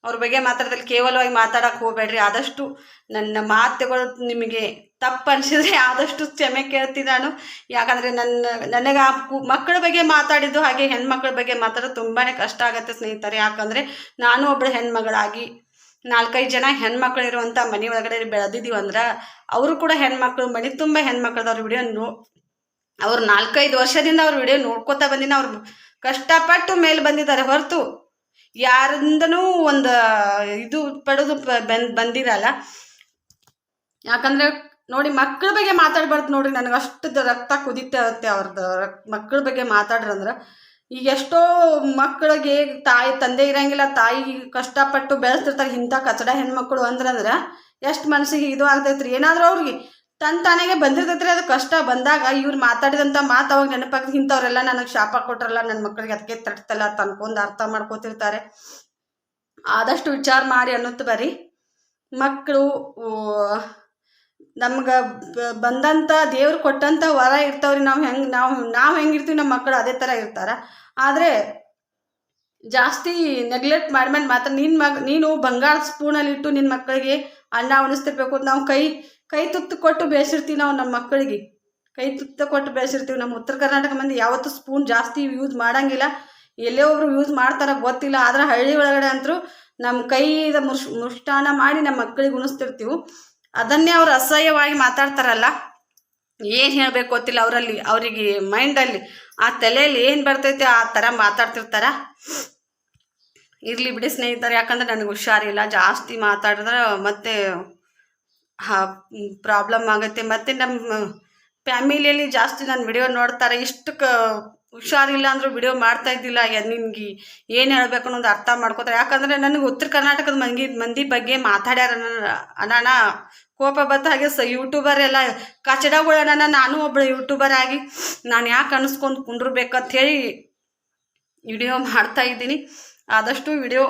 ಅವ್ರ ಬಗ್ಗೆ ಮಾತ್ರದಲ್ಲಿ ಕೇವಲವಾಗಿ ಮಾತಾಡೋಕೆ ಹೋಗಬೇಡ್ರಿ. ಆದಷ್ಟು ನನ್ನ ಮಾತುಗಳು ನಿಮಗೆ ತಪ್ಪು ಅನಿಸಿದ್ರೆ ಆದಷ್ಟು ಕ್ಷಮೆ ನಾನು ಯಾಕಂದರೆ ನನ್ನ, ನನಗೆ ಆ ಮಕ್ಕಳ ಬಗ್ಗೆ ಮಾತಾಡಿದ್ದು ಹಾಗೆ ಹೆಣ್ಮಕ್ಳ ಬಗ್ಗೆ ಮಾತಾಡೋದು ತುಂಬಾ ಕಷ್ಟ ಆಗುತ್ತೆ ಸ್ನೇಹಿತರೆ. ಯಾಕಂದರೆ ನಾನು ಒಬ್ಬಳು ಹೆಣ್ಮಗಳಾಗಿ ನಾಲ್ಕೈದು ಜನ ಹೆಣ್ಮಕ್ಳು ಇರುವಂತ ಮನೆ ಒಳಗಡೆ ಬೆಳೆದಿದ್ದೀವಿ ಅಂದ್ರೆ ಅವರು ಕೂಡ ಹೆಣ್ಮಕ್ಳು, ಮನೆ ತುಂಬ ಹೆಣ್ಮಕ್ಳದವ್ರ ವಿಡಿಯೋ ನೋ, ಅವ್ರು ನಾಲ್ಕೈದು ವರ್ಷದಿಂದ ಅವ್ರ ವಿಡಿಯೋ ನೋಡ್ಕೋತಾ ಬಂದಿನ, ಅವ್ರು ಕಷ್ಟಪಟ್ಟು ಮೇಲೆ ಬಂದಿದ್ದಾರೆ. ಹೊರತು ಯಾರಿಂದನೂ ಒಂದು ಇದು ಪಡೆದು ಬಂದಿರಲ್ಲ. ಯಾಕಂದ್ರೆ ನೋಡಿ ಮಕ್ಕಳ ಬಗ್ಗೆ ಮಾತಾಡ್ಬಾರ್ದು ನೋಡ್ರಿ. ನನಗೆ ಅಷ್ಟು ರಕ್ತ ಕುದೀತಾ ಇರುತ್ತೆ ಅವ್ರದ್ದು ಮಕ್ಕಳ ಬಗ್ಗೆ ಮಾತಾಡ್ರಂದ್ರೆ ಈಗ ಎಷ್ಟೋ ಮಕ್ಕಳಿಗೆ ತಾಯಿ, ತಂದೆ ಇರಂಗಿಲ್ಲ ತಾಯಿ ಕಷ್ಟಪಟ್ಟು ಬೆಳೆಸ್ತಿರ್ತಾರೆ ಇಂಥ ಕಚಡ ಹೆಣ್ಮಕ್ಳು ಅಂದ್ರಂದ್ರೆ ಎಷ್ಟು ಮನಸ್ಸಿಗೆ ಇದು ಆಗ್ತೈತ್ರಿ. ಏನಾದರೂ ಅವ್ರಿಗೆ ತನ್ನ ತಾನಾಗೆ ಬಂದಿರ್ತೈತ್ರಿ. ಅದು ಕಷ್ಟ ಬಂದಾಗ ಇವ್ರು ಮಾತಾಡಿದಂಥ ಮಾತು ಅವಾಗ ನೆನಪಾಗ್ತದೆ ಇಂಥವ್ರೆಲ್ಲ ನನಗೆ ಶಾಪ ಕೊಟ್ರಲ್ಲ ನನ್ನ ಮಕ್ಕಳಿಗೆ ಅದಕ್ಕೆ ತಟ್ತಲ್ಲ ತನ್ಕೊಂಡು ಅರ್ಥ ಮಾಡ್ಕೋತಿರ್ತಾರೆ. ಆದಷ್ಟು ವಿಚಾರ ಮಾಡಿ ಅನ್ನೋದು ಬರೀ ಮಕ್ಕಳು ನಮ್ಗೆ ಬಂದಂಥ ದೇವ್ರು ಕೊಟ್ಟಂಥ ವರ ಇರ್ತಾವ್ರಿ. ನಾವು ಹೆಂಗೆ, ನಾವು ನಾವು ಹೆಂಗಿರ್ತೀವಿ ನಮ್ಮ ಮಕ್ಕಳು ಅದೇ ಥರ ಇರ್ತಾರ. ಆದರೆ ಜಾಸ್ತಿ ನೆಗ್ಲೆಕ್ಟ್ ಮಾಡ್ಮೇಲೆ ಮಾತ್ರ ನಿನ್ನ ಮಗ, ನೀನು ಬಂಗಾರದ ಸ್ಪೂನಲ್ಲಿ ಇಟ್ಟು ನಿನ್ನ ಮಕ್ಕಳಿಗೆ ಅನ್ನ ಉಣಿಸ್ತಿರ್ಬೇಕು ನಾವು ಕೈ ಕೈ ತುತ್ತು ಕೊಟ್ಟು ಬೇಯಿಸಿರ್ತೀವಿ ನಾವು ನಮ್ಮ ಮಕ್ಕಳಿಗೆ ಕೈ ತುತ್ತು ಕೊಟ್ಟು ಬೇಯಿಸಿರ್ತೀವಿ ನಮ್ಮ ಉತ್ತರ ಕರ್ನಾಟಕ ಮಂದಿ ಯಾವತ್ತೂ ಸ್ಪೂನ್ ಜಾಸ್ತಿ ಯೂಸ್ ಮಾಡಂಗಿಲ್ಲ. ಎಲ್ಲೇ ಒಬ್ರು ಯೂಸ್ ಮಾಡ್ತಾರ ಗೊತ್ತಿಲ್ಲ. ಆದರೆ ಹಳ್ಳಿ ಒಳಗಡೆ ಅಂತರೂ ನಮ್ಮ ಕೈದ ಮುಷ್ ಮುಷ್ಟಾನ ಮಾಡಿ ನಮ್ಮ ಮಕ್ಕಳಿಗೆ ಉಣಿಸ್ತಿರ್ತೀವಿ. ಅದನ್ನೇ ಅವ್ರು ಅಸಹ್ಯವಾಗಿ ಮಾತಾಡ್ತಾರಲ್ಲ? ಏನು ಹೇಳಬೇಕು ಗೊತ್ತಿಲ್ಲ ಅವರಲ್ಲಿ, ಅವರಿಗೆ ಮೈಂಡಲ್ಲಿ ಆ ತಲೆಯಲ್ಲಿ ಏನು ಬರ್ತೈತೆ ಆ ಥರ ಮಾತಾಡ್ತಿರ್ತಾರ? ಇರಲಿ ಬಿಡಿ ಸ್ನೇಹಿತರು, ಯಾಕಂದ್ರೆ ನನಗೆ ಹುಷಾರಿಲ್ಲ, ಜಾಸ್ತಿ ಮಾತಾಡಿದ್ರೆ ಮತ್ತೆ ಪ್ರಾಬ್ಲಮ್ ಆಗುತ್ತೆ. ಮತ್ತು ನಮ್ಮ ಫ್ಯಾಮಿಲಿಯಲ್ಲಿ ಜಾಸ್ತಿ ನನ್ನ ವಿಡಿಯೋ ನೋಡ್ತಾರೆ ಇಷ್ಟು ಕ ಹುಷಾರಿಲ್ಲ ಅಂದರೂ ವಿಡಿಯೋ ಮಾಡ್ತಾ ಇದ್ದಿಲ್ಲ. ನಿನ್ಗೆ ಏನು ಹೇಳಬೇಕು ಅನ್ನೋದು ಅರ್ಥ ಮಾಡ್ಕೋತಾರೆ. ಯಾಕಂದರೆ ನನಗೆ ಉತ್ತರ ಕರ್ನಾಟಕದ ಮಂದಿ ಮಂದಿ ಬಗ್ಗೆ ಮಾತಾಡ್ಯಾರ ಅನಾನ ಕೋಪ ಬತ್ತ ಹಾಗೆ ಸ ಯೂಟ್ಯೂಬರ್ ಎಲ್ಲ ಕಚಡಗಳನ್ನ ನಾನು ಒಬ್ಬಳು ಯೂಟ್ಯೂಬರ್ ಆಗಿ ನಾನು ಯಾಕೆ ಅನಿಸ್ಕೊಂಡು ಕುಂಡ್ರಬೇಕಂತ ಹೇಳಿ ವಿಡಿಯೋ ಮಾಡ್ತಾ ಇದ್ದೀನಿ. ಆದಷ್ಟು ವಿಡಿಯೋ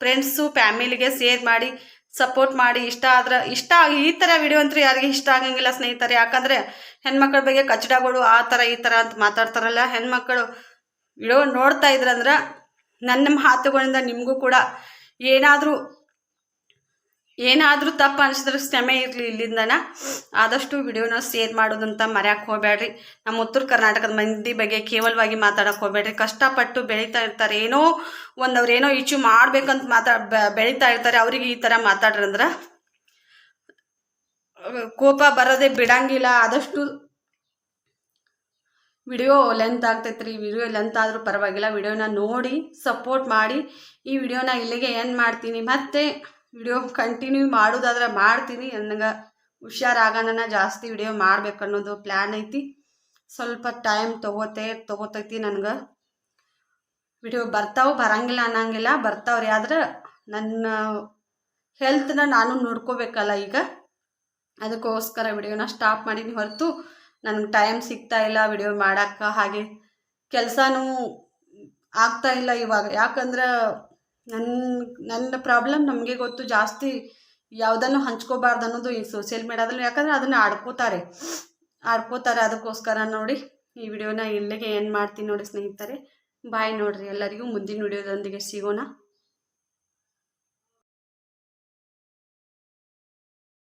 ಫ್ರೆಂಡ್ಸು ಫ್ಯಾಮಿಲಿಗೆ ಶೇರ್ ಮಾಡಿ ಸಪೋರ್ಟ್ ಮಾಡಿ, ಇಷ್ಟ ಆದ್ರೆ, ಇಷ್ಟ ಈ ಥರ ವಿಡಿಯೋ ಅಂತೂ ಯಾರಿಗೆ ಇಷ್ಟ ಆಗಂಗಿಲ್ಲ ಸ್ನೇಹಿತರೆ. ಯಾಕಂದರೆ ಹೆಣ್ಮಕ್ಳ ಬಗ್ಗೆ ಕಚಡಗಳು ಆ ಥರ ಈ ಥರ ಅಂತ ಮಾತಾಡ್ತಾರಲ್ಲ, ಹೆಣ್ಮಕ್ಳು ವಿಡಿಯೋ ನೋಡ್ತಾ ಇದ್ರಂದ್ರೆ ನನ್ನ ಮಾತುಗಳಿಂದ ನಿಮಗೂ ಕೂಡ ಏನಾದರೂ ಏನಾದರೂ ತಪ್ಪು ಅನಿಸಿದ್ರೆ ಕ್ಷಮೆ ಇರಲಿ ಇಲ್ಲಿಂದನ. ಆದಷ್ಟು ವಿಡಿಯೋನ ಶೇರ್ ಮಾಡೋದಂತ ಮರ್ಯಾಕೆ ಹೋಗಬೇಡ್ರಿ. ನಮ್ಮ ಉತ್ತರ ಕರ್ನಾಟಕದ ಮಂದಿ ಬಗ್ಗೆ ಕೇವಲವಾಗಿ ಮಾತಾಡೋಕೆ ಹೋಗಬೇಡ್ರಿ. ಕಷ್ಟಪಟ್ಟು ಬೆಳೀತಾ ಇರ್ತಾರೆ. ಏನೋ ಒಂದು ಅವ್ರೇನೋ ಇಚ್ಚು ಮಾಡ್ಬೇಕಂತ ಮಾತಾ ಬೆಳೀತಾ ಇರ್ತಾರೆ. ಅವ್ರಿಗೆ ಈ ಥರ ಮಾತಾಡ್ರಂದ್ರೆ ಕೋಪ ಬರೋದೇ ಬಿಡಂಗಿಲ್ಲ. ಆದಷ್ಟು ವಿಡಿಯೋ ಲೆಂತ್ ಆಗ್ತೈತ್ರಿ. ವಿಡಿಯೋ ಲೆಂತ್ ಆದರೂ ಪರವಾಗಿಲ್ಲ. ವಿಡಿಯೋನ ನೋಡಿ, ಸಪೋರ್ಟ್ ಮಾಡಿ. ಈ ವಿಡಿಯೋನ ಇಲ್ಲಿಗೆ ಏನು ಮಾಡ್ತೀನಿ. ಮತ್ತೆ ವಿಡಿಯೋ ಕಂಟಿನ್ಯೂ ಮಾಡೋದಾದ್ರೆ ಮಾಡ್ತೀನಿ ನನಗೆ ಹುಷಾರಾಗೋಣ ಜಾಸ್ತಿ ವಿಡಿಯೋ ಮಾಡ್ಬೇಕು ಅನ್ನೋದು ಪ್ಲ್ಯಾನ್ ಐತಿ. ಸ್ವಲ್ಪ ಟೈಮ್ ತೊಗೋತೆ, ತೊಗೋತೈತಿ ನನಗೆ. ವಿಡಿಯೋ ಬರ್ತಾವೆ, ಬರಂಗಿಲ್ಲ ಅನ್ನಂಗಿಲ್ಲ. ಬರ್ತಾವ್ರಿ ಆದ್ರೆ ನನ್ನ ಹೆಲ್ತ್ನ ನಾನು ನೋಡ್ಕೋಬೇಕಲ್ಲ ಈಗ. ಅದಕ್ಕೋಸ್ಕರ ವಿಡಿಯೋನ ಸ್ಟಾಪ್ ಮಾಡೀನಿ ಹೊರತು ನನಗೆ ಟೈಮ್ ಸಿಗ್ತಾ ಇಲ್ಲ ವಿಡಿಯೋ ಮಾಡೋಕ್ಕೆ ಹಾಗೆ ಕೆಲಸನೂ ಆಗ್ತಾ ಇಲ್ಲ ಇವಾಗ. ಯಾಕಂದ್ರೆ ನನ್ನ ನನ್ನ ಪ್ರಾಬ್ಲಮ್ ನಮಗೆ ಗೊತ್ತು ಜಾಸ್ತಿ ಯಾವುದನ್ನು ಹಂಚ್ಕೋಬಾರ್ದು ಅನ್ನೋದು ಈ ಸೋಷಿಯಲ್ ಮೀಡ್ಯಾದಲ್ಲಿ ಯಾಕಂದರೆ ಅದನ್ನು ಆಡ್ಕೋತಾರೆ. ಆಡ್ಕೋತಾರೆ ಅದಕ್ಕೋಸ್ಕರ ನೋಡಿ ಈ ವಿಡಿಯೋನ ಇಲ್ಲಿಗೆ ಏನು ಮಾಡ್ತೀನಿ ನೋಡಿ ಸ್ನೇಹಿತರೆ. ಬಾಯ್ ನೋಡ್ರಿ ಎಲ್ಲರಿಗೂ. ಮುಂದಿನ ವಿಡಿಯೋದೊಂದಿಗೆ ಸಿಗೋಣ.